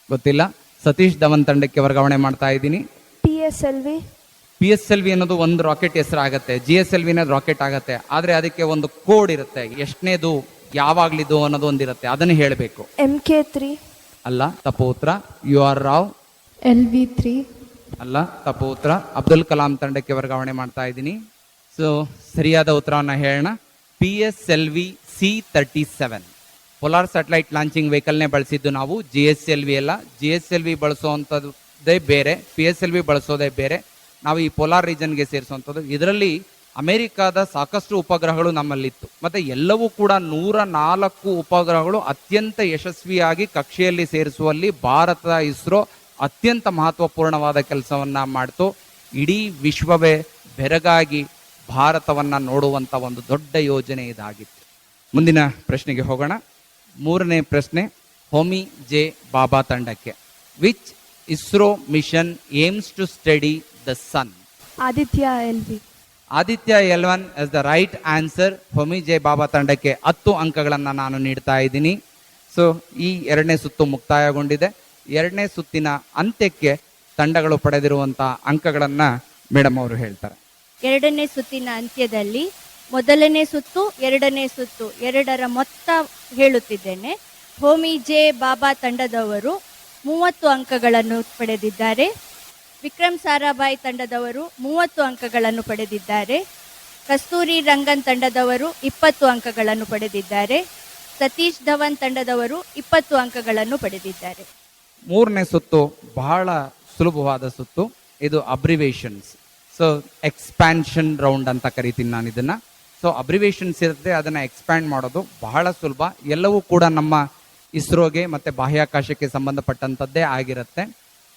ಗೊತ್ತಿಲ್ಲ. ಸತೀಶ್ ಧವನ್ ತಂಡಕ್ಕೆ ವರ್ಗಾವಣೆ ಮಾಡ್ತಾ ಇದ್ದೀನಿ. P S L V. P S L V ಅನ್ನೋದು ಒಂದು ರಾಕೆಟ್ ಹೆಸರು ಆಗುತ್ತೆ ಜಿ ಎಸ್ ಎಲ್ ವಿ ಅನ್ನೋದು ರಾಕೆಟ್ ಆಗುತ್ತೆ ಆದ್ರೆ ಅದಕ್ಕೆ ಒಂದು ಕೋಡ್ ಇರುತ್ತೆ ಎಷ್ಟನೇದು ಯಾವಾಗ್ಲಿದು ಅನ್ನೋದು ಒಂದಿರುತ್ತೆ ಅದನ್ನು ಹೇಳಬೇಕು. ಎಂ ಕೆ ತ್ರೀ ಅಲ್ಲ ತಪೋತ್ರ U R Rao. L V three ಅಲ್ಲ ತಪೋತ್ರ ಅಬ್ದುಲ್ ಕಲಾಂ ತಂಡಕ್ಕೆ ವರ್ಗಾವಣೆ ಮಾಡ್ತಾ ಇದ್ದೀನಿ. ಸೊ ಸರಿಯಾದ ಉತ್ತರವನ್ನು ಹೇಳೋಣ. P S L V C thirty seven polar satellite launching ವೆಹಿಕಲ್ನೇ ಬಳಸಿದ್ದು ನಾವು ಜಿ ಎಸ್ ಎಲ್ ವಿ ಅಲ್ಲ. ಜಿ ಎಸ್ ಎಲ್ ವಿ ಬಳಸುವಂಥದ್ದೇ ಬೇರೆ ಪಿ ಎಸ್ ಎಲ್ ವಿ ಬಳಸೋದೇ ಬೇರೆ. ನಾವು ಈ ಪೋಲಾರ್ ರೀಜನ್ಗೆ ಸೇರಿಸುವಂಥದ್ದು. ಇದರಲ್ಲಿ ಅಮೆರಿಕಾದ ಸಾಕಷ್ಟು ಉಪಗ್ರಹಗಳು ನಮ್ಮಲ್ಲಿತ್ತು. ಮತ್ತೆ ಎಲ್ಲವೂ ಕೂಡ ನೂರ ನಾಲ್ಕು ಉಪಗ್ರಹಗಳು ಅತ್ಯಂತ ಯಶಸ್ವಿಯಾಗಿ ಕಕ್ಷೆಯಲ್ಲಿ ಸೇರಿಸುವಲ್ಲಿ ಭಾರತದ ಇಸ್ರೋ ಅತ್ಯಂತ ಮಹತ್ವಪೂರ್ಣವಾದ ಕೆಲಸವನ್ನ ಮಾಡ್ತು. ಇಡೀ ವಿಶ್ವವೇ ಬೆರಗಾಗಿ ಭಾರತವನ್ನ ನೋಡುವಂತ ಒಂದು ದೊಡ್ಡ ಯೋಜನೆ ಇದಾಗಿತ್ತು. ಮುಂದಿನ ಪ್ರಶ್ನೆಗೆ ಹೋಗೋಣ. ಮೂರನೇ ಪ್ರಶ್ನೆ, ಹೋಮಿ ಜೆ ಬಾಬಾ ತಂಡಕ್ಕೆ. Which ISRO mission aims to study the sun Aditya L V Aditya L one is the right answer Homi J Bhabha ತಂಡಕ್ಕೆ ಹತ್ತು ಅಂಕಗಳನ್ನು ನಾನು ನೀಡ್ತಾ ಇದ್ದೀನಿ. ಸೊ ಈ ಎರಡನೇ ಸುತ್ತು ಮುಕ್ತಾಯಗೊಂಡಿದೆ. ಎರಡನೇ ಸುತ್ತಿನ ಅಂತ್ಯಕ್ಕೆ ತಂಡಗಳು ಪಡೆದಿರುವಂತಹ ಅಂಕಗಳನ್ನ ಮೇಡಮ್ ಅವರು ಹೇಳ್ತಾರೆ. ಎರಡನೇ ಸುತ್ತಿನ ಅಂತ್ಯದಲ್ಲಿ ಮೊದಲನೇ ಸುತ್ತು ಎರಡನೇ ಸುತ್ತು ಎರಡರ ಮೊತ್ತ ಹೇಳುತ್ತಿದ್ದೇನೆ. ಹೋಮಿ ಜೆ ಬಾಬಾ ತಂಡದವರು ಮೂವತ್ತು ಅಂಕಗಳನ್ನು ಪಡೆದಿದ್ದಾರೆ. ವಿಕ್ರಮ್ ಸಾರಾಭಾಯಿ ತಂಡದವರು ಮೂವತ್ತು ಅಂಕಗಳನ್ನು ಪಡೆದಿದ್ದಾರೆ. ಕಸ್ತೂರಿ ರಂಗನ್ ತಂಡದವರು ಇಪ್ಪತ್ತು ಅಂಕಗಳನ್ನು ಪಡೆದಿದ್ದಾರೆ. ಸತೀಶ್ ಧವನ್ ತಂಡದವರು ಇಪ್ಪತ್ತು ಅಂಕಗಳನ್ನು ಪಡೆದಿದ್ದಾರೆ. ಮೂರನೇ ಸುತ್ತು ಬಹಳ ಸುಲಭವಾದ ಸುತ್ತು. ಇದು ಅಬ್ರಿವೇಷನ್ಸ್ ಸೊ ಎಕ್ಸ್ಪ್ಯಾನ್ಷನ್ ರೌಂಡ್ ಅಂತ ಕರಿತೀನಿ ನಾನು ಇದನ್ನ. ಸೊ ಅಬ್ರಿವೇಷನ್ಸ್ ಇರುತ್ತೆ, ಅದನ್ನ ಎಕ್ಸ್ಪ್ಯಾಂಡ್ ಮಾಡೋದು ಬಹಳ ಸುಲಭ. ಎಲ್ಲವೂ ಕೂಡ ನಮ್ಮ ಇಸ್ರೋಗೆ ಮತ್ತೆ ಬಾಹ್ಯಾಕಾಶಕ್ಕೆ ಸಂಬಂಧಪಟ್ಟಂತದ್ದೇ ಆಗಿರುತ್ತೆ.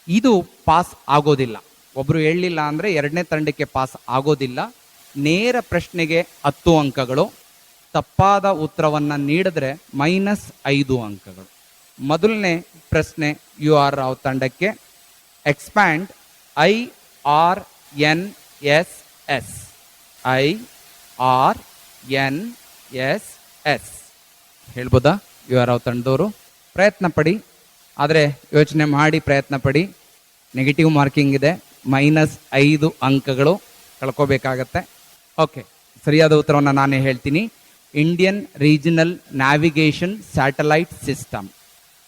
ಇದು ಪಾಸ್ ಆಗೋದಿಲ್ಲ. ಒಬ್ರು ಹೇಳಲಿಲ್ಲ ಅಂದ್ರೆ ಎರಡನೇ ತಂಡಕ್ಕೆ ಪಾಸ್ ಆಗೋದಿಲ್ಲ. ನೇರ ಪ್ರಶ್ನೆಗೆ ಹತ್ತು ಅಂಕಗಳು, ತಪ್ಪಾದ ಉತ್ತರವನ್ನು ನೀಡಿದ್ರೆ ಮೈನಸ್ ಐದು ಅಂಕಗಳು. ಮೊದಲನೇ ಪ್ರಶ್ನೆ ಯು ಆರ್ ರಾವ್ ತಂಡಕ್ಕೆ expand I R N S S, I R N S S. ಹೇಳ್ಬೋದಾ ಯು ಆರ್ ರಾವ್ ತಂಡದವರು? ಪ್ರಯತ್ನ ಪಡಿ. ಆದರೆ ಯೋಚನೆ ಮಾಡಿ ಪ್ರಯತ್ನ ಪಡಿ. ನೆಗೆಟಿವ್ ಮಾರ್ಕಿಂಗ್ ಇದೆ. ಮೈನಸ್ ಐದು ಅಂಕಗಳು ಕಳ್ಕೋಬೇಕಾಗತ್ತೆ. ಓಕೆ ಸರಿಯಾದ ಉತ್ತರವನ್ನು ನಾನೇ ಹೇಳ್ತೀನಿ. Indian regional navigation satellite system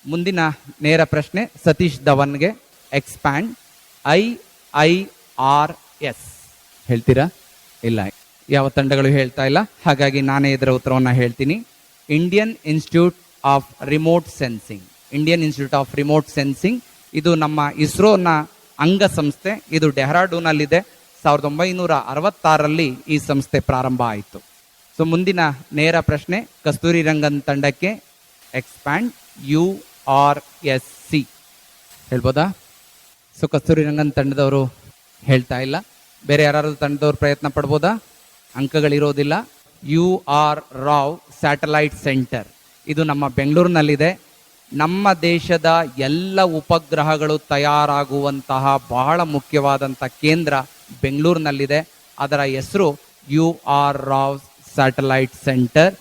ಮುಂದಿನ ನೇರ ಪ್ರಶ್ನೆ Satish ಧವನ್ಗೆ. Expand I I R S ಹೇಳ್ತೀರಾ? ಇಲ್ಲ. ಯಾವ ತಂಡಗಳು ಹೇಳ್ತಾ ಇಲ್ಲ. ಹಾಗಾಗಿ ನಾನೇ ಇದರ ಉತ್ತರವನ್ನು ಹೇಳ್ತೀನಿ. Indian institute of remote sensing Indian institute of remote sensing ಇದು ನಮ್ಮ ಇಸ್ರೋನ ಅಂಗ ಸಂಸ್ಥೆ ಇದು ಡೆಹ್ರಾಡೂನಲ್ಲಿದೆ. ಸಾವಿರದ ಒಂಬೈನೂರ ಅರವತ್ತಾರರಲ್ಲಿ ಈ ಸಂಸ್ಥೆ ಪ್ರಾರಂಭ ಆಯಿತು. ಸೊ ಮುಂದಿನ ನೇರ ಪ್ರಶ್ನೆ, ಕಸ್ತೂರಿ ರಂಗನ್ ತಂಡಕ್ಕೆ expand U R S C ಹೇಳ್ಬೋದಾ? ಸೊ ಕಸ್ತೂರಿ ರಂಗನ್ ತಂಡದವರು ಹೇಳ್ತಾ ಇಲ್ಲ. ಬೇರೆ ಯಾರಾದ್ರೂ ತಂಡದವ್ರು ಪ್ರಯತ್ನ ಪಡ್ಬೋದಾ? ಅಂಕಗಳಿರೋದಿಲ್ಲ. U R Rao satellite centre ಇದು ನಮ್ಮ ಬೆಂಗಳೂರಿನಲ್ಲಿದೆ. ನಮ್ಮ ದೇಶದ ಎಲ್ಲ ಉಪಗ್ರಹಗಳು ತಯಾರಾಗುವಂತಹ ಬಹಳ ಮುಖ್ಯವಾದಂಥ ಕೇಂದ್ರ ಬೆಂಗಳೂರಿನಲ್ಲಿದೆ. ಅದರ ಹೆಸರು U R Rao satellite centre.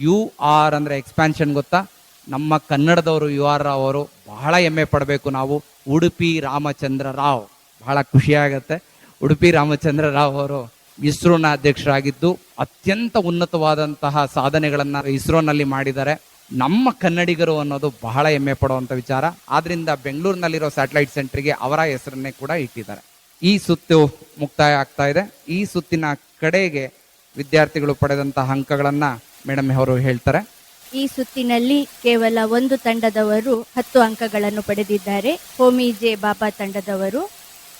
U R ಅಂದರೆ ಎಕ್ಸ್ಪ್ಯಾನ್ಷನ್ ಗೊತ್ತಾ? ನಮ್ಮ ಕನ್ನಡದವರು ಯು ಆರ್ ರಾವ್ ಅವರು ಬಹಳ ಹೆಮ್ಮೆ ಪಡಬೇಕು ನಾವು. ಉಡುಪಿ ರಾಮಚಂದ್ರ ರಾವ್. ಬಹಳ ಖುಷಿಯಾಗತ್ತೆ ಉಡುಪಿ ರಾಮಚಂದ್ರ ರಾವ್ ಅವರು ಇಸ್ರೋನ ಅಧ್ಯಕ್ಷರಾಗಿದ್ದು ಅತ್ಯಂತ ಉನ್ನತವಾದಂತಹ ಸಾಧನೆಗಳನ್ನು ಇಸ್ರೋನಲ್ಲಿ ಮಾಡಿದ್ದಾರೆ. ನಮ್ಮ ಕನ್ನಡಿಗರು ಅನ್ನೋದು ಬಹಳ ಹೆಮ್ಮೆ ಪಡುವಂತ ವಿಚಾರ. ಆದ್ರಿಂದ ಬೆಂಗಳೂರಿನಲ್ಲಿರೋ ಸ್ಯಾಟಲೈಟ್ ಸೆಂಟರ್ಗೆ ಅವರ ಹೆಸರನ್ನೇ ಕೂಡ ಇಟ್ಟಿದ್ದಾರೆ. ಈ ಸುತ್ತು ಮುಕ್ತಾಯ ಆಗ್ತಾ ಇದೆ. ಈ ಸುತ್ತಿನ ಕಡೆಗೆ ವಿದ್ಯಾರ್ಥಿಗಳು ಪಡೆದಂತಹ ಅಂಕಗಳನ್ನ ಮೇಡಮ್ ಅವರು ಹೇಳ್ತಾರೆ. ಈ ಸುತ್ತಿನಲ್ಲಿ ಕೇವಲ ಒಂದು ತಂಡದವರು ಹತ್ತು ಅಂಕಗಳನ್ನು ಪಡೆದಿದ್ದಾರೆ. ಹೋಮಿ ಜೆ ಬಾಬಾ ತಂಡದವರು.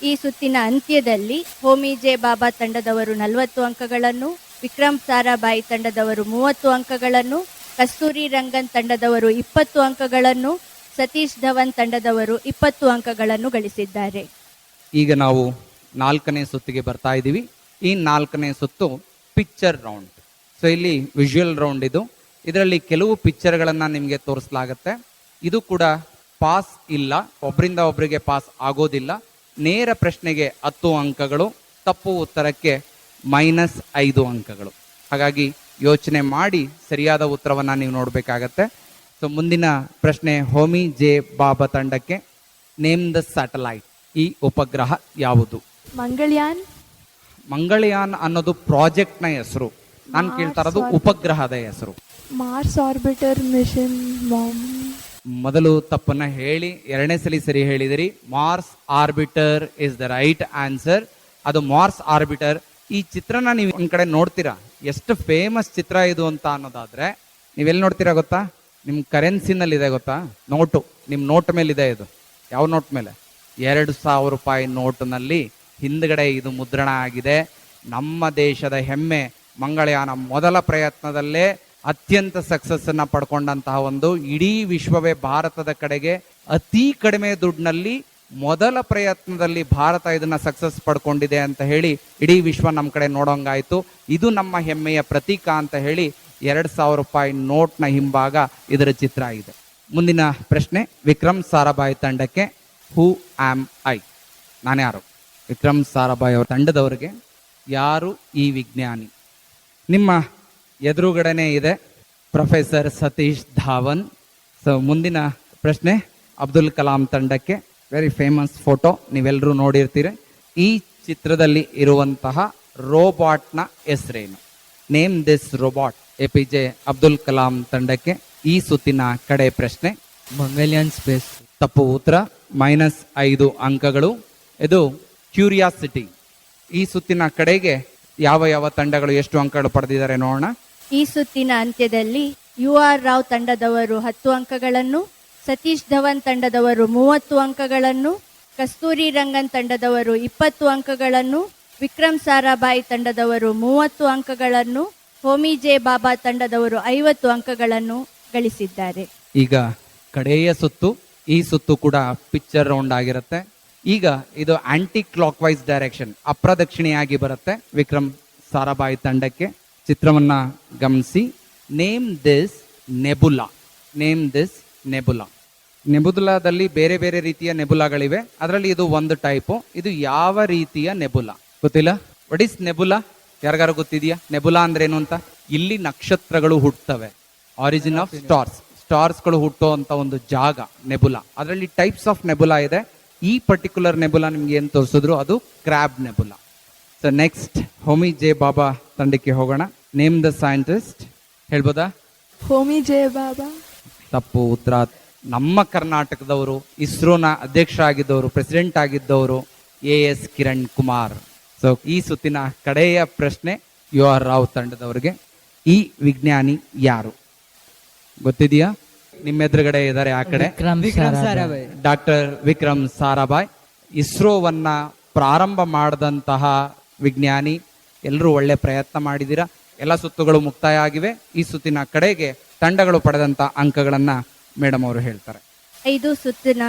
ಈ ಸುತ್ತಿನ ಅಂತ್ಯದಲ್ಲಿ ಹೋಮಿ ಜೆ ಬಾಬಾ ತಂಡದವರು ನಲವತ್ತು ಅಂಕಗಳನ್ನು, ವಿಕ್ರಮ್ ಸಾರಾಬಾಯಿ ತಂಡದವರು ಮೂವತ್ತು ಅಂಕಗಳನ್ನು ಕಸ್ತೂರಿ ರಂಗನ್ ತಂಡದವರು ಇಪ್ಪತ್ತು ಅಂಕಗಳನ್ನು, ಸತೀಶ್ ಧವನ್ ತಂಡದವರು ಇಪ್ಪತ್ತು ಅಂಕಗಳನ್ನು ಗಳಿಸಿದ್ದಾರೆ. ಈಗ ನಾವು ನಾಲ್ಕನೇ ಸುತ್ತಿಗೆ ಬರ್ತಾ ಇದ್ದೀವಿ. ಈ ನಾಲ್ಕನೇ ಸುತ್ತು ಪಿಕ್ಚರ್ ರೌಂಡ್. ಸೊ ಇಲ್ಲಿ ವಿಜುವಲ್ ರೌಂಡ್ ಇದು. ಇದರಲ್ಲಿ ಕೆಲವು ಪಿಕ್ಚರ್ಗಳನ್ನು ನಿಮಗೆ ತೋರಿಸಲಾಗುತ್ತೆ. ಇದು ಕೂಡ ಪಾಸ್ ಇಲ್ಲ. ಒಬ್ಬರಿಂದ ಒಬ್ಬರಿಗೆ ಪಾಸ್ ಆಗೋದಿಲ್ಲ. ನೇರ ಪ್ರಶ್ನೆಗೆ ಹತ್ತು ಅಂಕಗಳು, ತಪ್ಪು ಉತ್ತರಕ್ಕೆ ಮೈನಸ್ ಐದು ಅಂಕಗಳು. ಹಾಗಾಗಿ ಯೋಚನೆ ಮಾಡಿ ಸರಿಯಾದ ಉತ್ತರವನ್ನು ನೀವು ನೋಡಬೇಕಾಗತ್ತೆ. ಸೊ ಮುಂದಿನ ಪ್ರಶ್ನೆ ಹೋಮಿ ಜೆ ಬಾಬಾ ತಂಡಕ್ಕೆ ನೇಮ್ ದ ಸ್ಯಾಟಲೈಟ್ ಈ ಉಪಗ್ರಹ ಯಾವುದು? ಮಂಗಳಯಾನ್. ಮಂಗಳಯಾನ್ ಅನ್ನೋದು ಪ್ರಾಜೆಕ್ಟ್ನ ಹೆಸರು. ನಾನು ಕೇಳ್ತಾ ಇರೋದು ಉಪಗ್ರಹದ ಹೆಸರು. ಮಾರ್ಸ್ ಆರ್ಬಿಟರ್ ಮಿಷನ್ ಮೊದಲು ತಪ್ಪನ್ನ ಹೇಳಿ ಎರಡನೇ ಸಲ ಸರಿ ಹೇಳಿದಿರಿ. Mars orbiter is the right answer ಅದು ಮಾರ್ಸ್ ಆರ್ಬಿಟರ್ ಈ ಚಿತ್ರನ ನೀವು ಒಂದ್ ಕಡೆ ನೋಡ್ತೀರಾ? ಎಷ್ಟು ಫೇಮಸ್ ಚಿತ್ರ ಇದು ಅಂತ ಅನ್ನೋದಾದ್ರೆ, ನೀವೆಲ್ಲಿ ನೋಡ್ತೀರಾ ಗೊತ್ತಾ? ನಿಮ್ಮ ಕರೆನ್ಸಿನಲ್ಲಿದೆ ಗೊತ್ತಾ? ನೋಟು ನಿಮ್ಮ ನೋಟ್ ಮೇಲೆ ಇದೆ. ಇದು ಯಾವ ನೋಟ್ ಮೇಲೆ? ಎರಡು ಸಾವಿರ ರೂಪಾಯಿ ನೋಟ್ನಲ್ಲಿ ಹಿಂದ್ಗಡೆ ಇದು ಮುದ್ರಣ ಆಗಿದೆ. ನಮ್ಮ ದೇಶದ ಹೆಮ್ಮೆ ಮಂಗಳಯಾನ ಮೊದಲ ಪ್ರಯತ್ನದಲ್ಲೇ ಅತ್ಯಂತ ಸಕ್ಸಸ್ಸನ್ನು ಪಡ್ಕೊಂಡಂತಹ ಒಂದು ಇಡೀ ವಿಶ್ವವೇ ಭಾರತದ ಕಡೆಗೆ ಅತಿ ಕಡಿಮೆ ದುಡ್ಡಿನಲ್ಲಿ ಮೊದಲ ಪ್ರಯತ್ನದಲ್ಲಿ ಭಾರತ ಇದನ್ನ ಸಕ್ಸಸ್ ಪಡ್ಕೊಂಡಿದೆ ಅಂತ ಹೇಳಿ ಇಡೀ ವಿಶ್ವ ನಮ್ಮ ಕಡೆ ನೋಡೋಂಗಾಯ್ತು. ಇದು ನಮ್ಮ ಹೆಮ್ಮೆಯ ಪ್ರತೀಕ ಅಂತ ಹೇಳಿ ಎರಡ್ ಸಾವಿರ ರೂಪಾಯಿ ನೋಟ್ನ ಹಿಂಭಾಗ ಇದರ ಚಿತ್ರ ಇದೆ. ಮುಂದಿನ ಪ್ರಶ್ನೆ ವಿಕ್ರಮ್ ಸಾರಾಭಾಯಿ ತಂಡಕ್ಕೆ ಹೂ ಆಮ್ ಐ ನಾನ್ಯಾರು ವಿಕ್ರಮ್ ಸಾರಾಭಾಯಿ ಅವರ ತಂಡದವರಿಗೆ ಯಾರು ಈ ವಿಜ್ಞಾನಿ? ನಿಮ್ಮ ಎದುರುಗಡೆನೆ ಇದೆ ಪ್ರೊಫೆಸರ್ ಸತೀಶ್ ಧಾವನ್. ಸೊ ಮುಂದಿನ ಪ್ರಶ್ನೆ, ಅಬ್ದುಲ್ ಕಲಾಂ ತಂಡಕ್ಕೆ ವೆರಿ ಫೇಮಸ್ ಫೋಟೋ ನೀವೆಲ್ಲರೂ ನೋಡಿರ್ತೀರಿ. ಈ ಚಿತ್ರದಲ್ಲಿ ಇರುವಂತಹ ರೋಬಾಟ್ನ ಹೆಸರೇನು? Name this robot A P J Abdul Kalam ತಂಡಕ್ಕೆ ಈ ಸುತ್ತಿನ ಕಡೆ ಪ್ರಶ್ನೆ. ಮಂಗಲ್ಯಾನ್ ಸ್ಪೇಸ್ ತಪ್ಪು ಉತ್ತರ ಮೈನಸ್ ಐದು ಅಂಕಗಳು. ಇದು ಕ್ಯೂರಿಯಾಸಿಟಿ ಈ ಸುತ್ತಿನ ಕಡೆಗೆ ಯಾವ ಯಾವ ತಂಡಗಳು ಎಷ್ಟು ಅಂಕಗಳು ಪಡೆದಿದ್ದಾರೆ ನೋಡೋಣ. ಈ ಸುತ್ತಿನ ಅಂತ್ಯದಲ್ಲಿ ಯು ಆರ್ ರಾವ್ ತಂಡದವರು ಹತ್ತು ಅಂಕಗಳನ್ನು ಸತೀಶ್ ಧವನ್ ತಂಡದವರು ಮೂವತ್ತು ಅಂಕಗಳನ್ನು, ಕಸ್ತೂರಿ ರಂಗನ್ ತಂಡದವರು ಇಪ್ಪತ್ತು ಅಂಕಗಳನ್ನು, ವಿಕ್ರಮ್ ಸಾರಾಭಾಯಿ ತಂಡದವರು ಮೂವತ್ತು ಅಂಕಗಳನ್ನು, ಹೋಮಿ ಜೆ ಬಾಬಾ ತಂಡದವರು ಐವತ್ತು ಅಂಕಗಳನ್ನು ಗಳಿಸಿದ್ದಾರೆ. ಈಗ ಕಡೆಯ ಸುತ್ತು, ಈ ಸುತ್ತು ಕೂಡ ಪಿಕ್ಚರ್ ರೌಂಡ್ ಆಗಿರುತ್ತೆ. ಈಗ ಇದು ಆಂಟಿ ಕ್ಲಾಕ್ ವೈಸ್ ಡೈರೆಕ್ಷನ್ ಅಪ್ರದಕ್ಷಿಣೆಯಾಗಿ ಬರುತ್ತೆ ವಿಕ್ರಮ್ ಸಾರಾಭಾಯಿ ತಂಡಕ್ಕೆ. ಚಿತ್ರವನ್ನ ಗಮನಿಸಿ. Name this nebula name this nebula ನೆಬುಲಾದಲ್ಲಿ ಬೇರೆ ಬೇರೆ ರೀತಿಯ ನೆಬುಲಾಗಳಿವೆ ಅದರಲ್ಲಿ ಇದು ಒಂದು ಟೈಪು ಇದು ಯಾವ ರೀತಿಯ ನೆಬುಲಾ ಗೊತ್ತಿಲ್ಲ? ವಟ್ ಇಸ್ ನೆಬುಲಾ ಯಾರಿಗಾರು ಗೊತ್ತಿದೆಯಾ? ನೆಬುಲಾ ಅಂದ್ರೆ ಏನು ಅಂತ? ಇಲ್ಲಿ ನಕ್ಷತ್ರಗಳು ಹುಟ್ಟುತ್ತವೆ. ಆರಿಜಿನ್ ಆಫ್ ಸ್ಟಾರ್ಸ್ ಸ್ಟಾರ್ಸ್ಗಳು ಅಂತ ಒಂದು ಜಾಗ ನೆಬುಲಾ ಅದರಲ್ಲಿ ಟೈಪ್ಸ್ ಆಫ್ ನೆಬುಲಾ ಇದೆ. ಈ ಪರ್ಟಿಕ್ಯುಲರ್ ನೆಬುಲಾ ನಿಮ್ಗೆ ಏನ್ ತೋರಿಸಿದ್ರು? ಅದು crab nebula so next Homi J Bhabha ತಂಡಕ್ಕೆ ಹೋಗೋಣ. ನೇಮ್ ದ ಸೈಂಟಿಸ್ಟ್ ಹೇಳ್ಬೋದಾ? ಹೋಮಿ ಜೆ ಬಾಬಾ ತಪ್ಪು ಉತ್ತರ. ನಮ್ಮ ಕರ್ನಾಟಕದವರು ಇಸ್ರೋನ ಅಧ್ಯಕ್ಷ ಆಗಿದ್ದವರು president ಆಗಿದ್ದವರು A S Kiran Kumar. So ಈ ಸುತ್ತಿನ ಕಡೆಯ ಪ್ರಶ್ನೆ ಯು ಆರ್ ರಾವ್ ತಂಡದವರಿಗೆ. ಈ ವಿಜ್ಞಾನಿ ಯಾರು? ಗೊತ್ತಿದೆಯಾ? ನಿಮ್ಮ ಎದುರುಗಡೆ ಇದ್ದಾರೆ ಆ ಕಡೆ. ಡಾಕ್ಟರ್ ವಿಕ್ರಮ್ ಸಾರಾಭಾಯ್. ಇಸ್ರೋವನ್ನ ಪ್ರಾರಂಭ ಮಾಡಿದಂತಹ ವಿಜ್ಞಾನಿ. ಎಲ್ಲರೂ ಒಳ್ಳೆ ಪ್ರಯತ್ನ ಮಾಡಿದ್ದೀರಾ? ಎಲ್ಲ ಸುತ್ತುಗಳು ಮುಕ್ತಾಯ ಆಗಿವೆ. ಈ ಸುತ್ತಿನ ಕಡೆಗೆ ತಂಡಗಳು ಪಡೆದಂತ ಅಂಕಗಳನ್ನ ಮೇಡಮ್ ಅವರು ಹೇಳ್ತಾರೆ. ಐದು ಸುತ್ತಿನ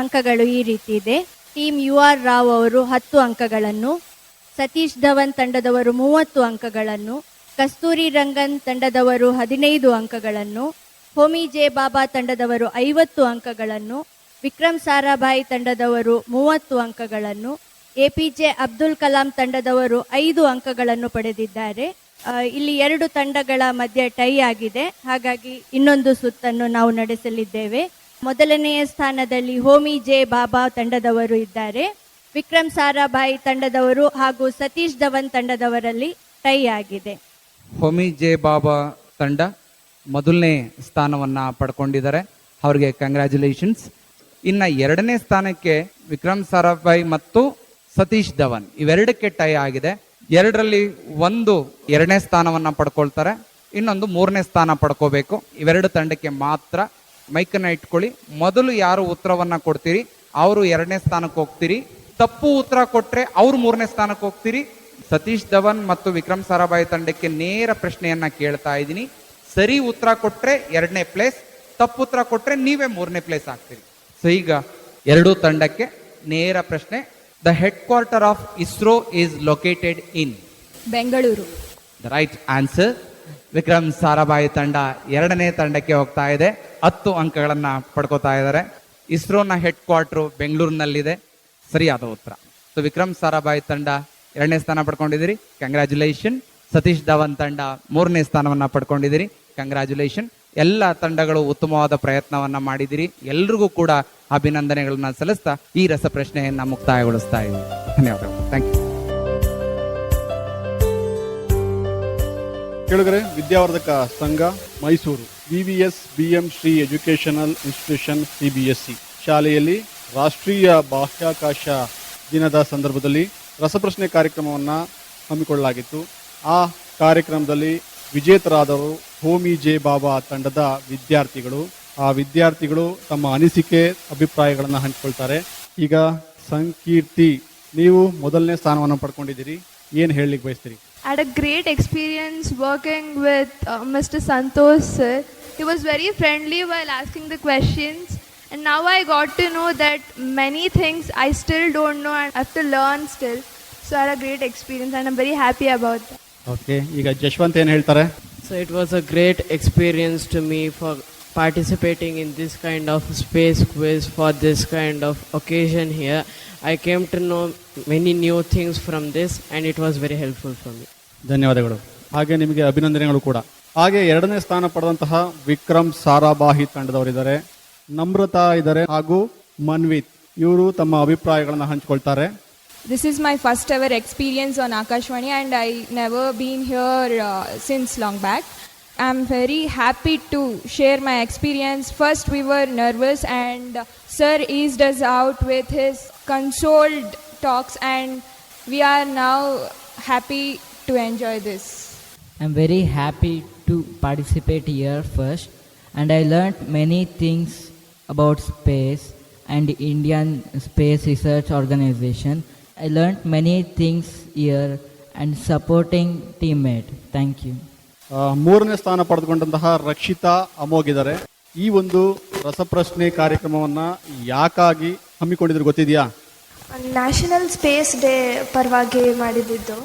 ಅಂಕಗಳು ಈ ರೀತಿ ಇದೆ. ಟೀಮ್ ಯು ಆರ್ ರಾವ್ ಅವರು ಹತ್ತು ಅಂಕಗಳನ್ನು, ಸತೀಶ್ ಧವನ್ ತಂಡದವರು ಮೂವತ್ತು ಅಂಕಗಳನ್ನು, ಕಸ್ತೂರಿ ರಂಗನ್ ತಂಡದವರು ಹದಿನೈದು ಅಂಕಗಳನ್ನು, ಹೋಮಿ ಜೆ ಬಾಬಾ ತಂಡದವರು ಐವತ್ತು ಅಂಕಗಳನ್ನು ವಿಕ್ರಮ್ ಸಾರಾಭಾಯಿ ತಂಡದವರು ಮೂವತ್ತು ಅಂಕಗಳನ್ನು ಎಪಿಜೆ ಅಬ್ದುಲ್ ಕಲಾಂ ತಂಡದವರು ಐದು ಅಂಕಗಳನ್ನು ಪಡೆದಿದ್ದಾರೆ. ಇಲ್ಲಿ ಎರಡು ತಂಡಗಳ ಮಧ್ಯೆ ಟೈ ಆಗಿದೆ. ಹಾಗಾಗಿ ಇನ್ನೊಂದು ಸುತ್ತನ್ನು ನಾವು ನಡೆಸಲಿದ್ದೇವೆ. ಮೊದಲನೆಯ ಸ್ಥಾನದಲ್ಲಿ ಹೋಮಿ ಜೆ ಬಾಬಾ ತಂಡದವರು ಇದ್ದಾರೆ. ವಿಕ್ರಮ್ ಸಾರಾಭಾಯಿ ತಂಡದವರು ಹಾಗೂ ಸತೀಶ್ ಧವನ್ ತಂಡದವರಲ್ಲಿ ಟೈ ಆಗಿದೆ. ಹೋಮಿ ಜೆ ಬಾಬಾ ತಂಡ ಮೊದಲನೇ ಸ್ಥಾನವನ್ನ ಪಡ್ಕೊಂಡಿದ್ದಾರೆ. ಅವರಿಗೆ ಕಂಗ್ರ್ಯಾಚುಲೇಷನ್ಸ್ ಇನ್ನ ಎರಡನೇ ಸ್ಥಾನಕ್ಕೆ ವಿಕ್ರಮ್ ಸಾರಾಭಾಯಿ ಮತ್ತು ಸತೀಶ್ ಧವನ್ ಇವೆರಡಕ್ಕೆ ಟೈ ಆಗಿದೆ. ಎರಡರಲ್ಲಿ ಒಂದು ಎರಡನೇ ಸ್ಥಾನವನ್ನು ಪಡ್ಕೊಳ್ತಾರೆ, ಇನ್ನೊಂದು ಮೂರನೇ ಸ್ಥಾನ ಪಡ್ಕೋಬೇಕು. ಇವೆರಡು ತಂಡಕ್ಕೆ ಮಾತ್ರ ಮೈಕನ್ನ ಇಟ್ಕೊಳ್ಳಿ. ಮೊದಲು ಯಾರು ಉತ್ತರವನ್ನ ಕೊಡ್ತೀರಿ? ಅವರು ಎರಡನೇ ಸ್ಥಾನಕ್ಕೆ ಹೋಗ್ತೀರಿ. ತಪ್ಪು ಉತ್ತರ ಕೊಟ್ಟರೆ ಅವರು ಮೂರನೇ ಸ್ಥಾನಕ್ಕೆ ಹೋಗ್ತೀರಿ. ಸತೀಶ್ ಧವನ್ ಮತ್ತು ವಿಕ್ರಮ್ ಸಾರಾಭಾಯಿ ತಂಡಕ್ಕೆ ನೇರ ಪ್ರಶ್ನೆಯನ್ನ ಕೇಳ್ತಾ ಇದ್ದೀನಿ. ಸರಿ ಉತ್ತರ ಕೊಟ್ಟರೆ ಎರಡನೇ ಪ್ಲೇಸ್, ತಪ್ಪು ಉತ್ತರ ಕೊಟ್ಟರೆ ನೀವೇ ಮೂರನೇ ಪ್ಲೇಸ್ ಆಗ್ತೀರಿ. ಸೊ ಈಗ ಎರಡೂ ತಂಡಕ್ಕೆ ನೇರ ಪ್ರಶ್ನೆ the headquarter of ISRO is located in Bengaluru. The right answer Vikram Sarabhai ತಂಡ ಎರಡನೇ ತಂಡಕ್ಕೆ ಹೋಗ್ತಾ ಇದೆ. ಹತ್ತು ಅಂಕಗಳನ್ನ ಪಡ್ಕೋತಾ ಇದ್ದಾರೆ ಇಸ್ರೋನ ಹೆಡ್ ಕ್ವಾರ್ಟರ್ ಬೆಂಗಳೂರಿನಲ್ಲಿದೆ. ಸರಿಯಾದ ಉತ್ತರ. ಸೊ ವಿಕ್ರಮ್ ಸಾರಾಭಾಯಿ ತಂಡ ಎರಡನೇ ಸ್ಥಾನ ಪಡ್ಕೊಂಡಿದ್ದೀರಿ. ಕಂಗ್ರ್ಯಾಚುಲೇಷನ್ ಸತೀಶ್ ಧವನ್ ತಂಡ ಮೂರನೇ ಸ್ಥಾನವನ್ನ ಪಡ್ಕೊಂಡಿದ್ದೀರಿ. ಕಂಗ್ರ್ಯಾಚುಲೇಷನ್ ಎಲ್ಲ ತಂಡಗಳು ಉತ್ತಮವಾದ ಪ್ರಯತ್ನವನ್ನ ಮಾಡಿದಿರಿ ಎಲ್ರಿಗೂ ಕೂಡ ಅಭಿನಂದನೆಗಳನ್ನ ಸಲ್ಲಿಸ್ತಾ ಈ ರಸಪ್ರಶ್ನೆಯನ್ನ ಮುಕ್ತಾಯಗೊಳಿಸ್ತಾ ಇದ್ದೀನಿ. ಧನ್ಯವಾದಗಳು. ಥ್ಯಾಂಕ್ ಯು ಕೆಳಗರೆ, Vidyavardhaka Sangha, Mysuru. VVS BM Shri educational institution CBSE ಶಾಲೆಯಲ್ಲಿ ರಾಷ್ಟ್ರೀಯ ಬಾಹ್ಯಾಕಾಶ ದಿನದ ಸಂದರ್ಭದಲ್ಲಿ ರಸಪ್ರಶ್ನೆ ಕಾರ್ಯಕ್ರಮವನ್ನು ಹಮ್ಮಿಕೊಳ್ಳಲಾಗಿತ್ತು. ಆ ಕಾರ್ಯಕ್ರಮದಲ್ಲಿ ವಿಜೇತರಾದವರು ಹೋಮಿ ಜೆ ಬಾಬಾ ತಂಡದ ವಿದ್ಯಾರ್ಥಿಗಳು ಆ ವಿದ್ಯಾರ್ಥಿಗಳು ತಮ್ಮ ಅನಿಸಿಕೆ ಅಭಿಪ್ರಾಯಗಳನ್ನು ಹಂಚಿಕೊಳ್ತಾರೆ. ಈಗ ಸಂಕೀರ್ತಿ ನೀವು ಮೊದಲನೇ ಸ್ಥಾನವನ್ನು ಪಡ್ಕೊಂಡಿದ್ದೀರಿ. ಏನ್ ಹೇಳಲಿಕ್ಕೆ ಬಯಸ್ತೀರಿ? I'd a great experience working with mister Santosh sir he was very friendly while asking the questions and now I got to know that many things I still don't know and have to learn still so are a great experience and am very happy about okay ಈಗ ಜಶ್ವಂತ್ ಏನು ಹೇಳ್ತಾರೆ? So it was a great experience to me for participating in this kind of space quiz for this kind of occasion here. I came to know many new things from this and it was very helpful for me. ಧನ್ಯವಾದಗಳು ಹಾಗೆ ನಿಮಗೆ ಅಭಿನಂದನೆಗಳು ಕೂಡ ಹಾಗೆ ಎರಡನೇ ಸ್ಥಾನ ಪಡೆದಂತಹ ವಿಕ್ರಮ್ ಸಾರಾಭಾಹಿ ತಂಡದವರಿದ್ದಾರೆ ನಮ್ರತಾ ಇದ್ದಾರೆ ಹಾಗೂ ಮನ್ವಿತ್ ಇವರು ತಮ್ಮ ಅಭಿಪ್ರಾಯಗಳನ್ನು ಹಂಚಿಕೊಳ್ತಾರೆ This is my first ever experience on Akashvani, and I never been here uh, since long back. I'm very happy to share my experience. First, we were nervous, and Sir eased us out with his consoled talks, and we are now happy to enjoy this. I'm very happy to participate here first, and I learned many things about space and Indian Space Research Organization. I learned many things here and supporting teammate. Thank you. ಮೂರನೇ ಸ್ಥಾನ ಪಡೆದುಕೊಂಡಂತಹ ರಕ್ಷಿತಾ ಅಮೋಗಿದ್ದಾರೆ. ಈ ಒಂದು ರಸಪ್ರಶ್ನೆ ಕಾರ್ಯಕ್ರಮವನ್ನ ಯಾಕಾಗಿ ಹಮ್ಮಿಕೊಂಡಿದ್ರು ಗೊತ್ತಿದೆಯಾ? National space day ಪರವಾಗಿ ಮಾಡಿದ್ದು.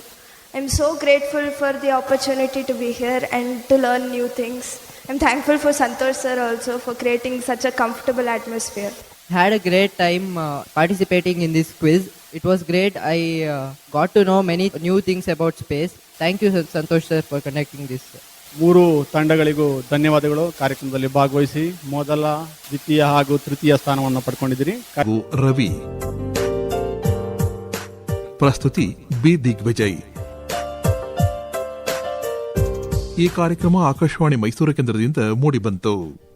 I am so grateful for the opportunity to be here and to learn new things I am thankful for Santosh sir also for creating such a comfortable atmosphere had a great time participating in this quiz quiz. It was great. I uh, got to know many new things about space. Thank you, Santosh sir, for conducting this. ಮೂರು ತಂಡಗಳಿಗೂ ಧನ್ಯವಾದಗಳು ಕಾರ್ಯಕ್ರಮದಲ್ಲಿ ಭಾಗವಹಿಸಿ ಮೊದಲ ದ್ವಿತೀಯ ಹಾಗೂ ತೃತೀಯ ಸ್ಥಾನವನ್ನು ಪಡ್ಕೊಂಡಿದ್ದೀರಿ ಹಾಗೂ ರವಿ ಪ್ರಸ್ತುತಿ ಬಿ ದಿಗ್ವಿಜಯ್ ಈ ಕಾರ್ಯಕ್ರಮ ಆಕಾಶವಾಣಿ ಮೈಸೂರು ಕೇಂದ್ರದಿಂದ ಮೂಡಿಬಂತು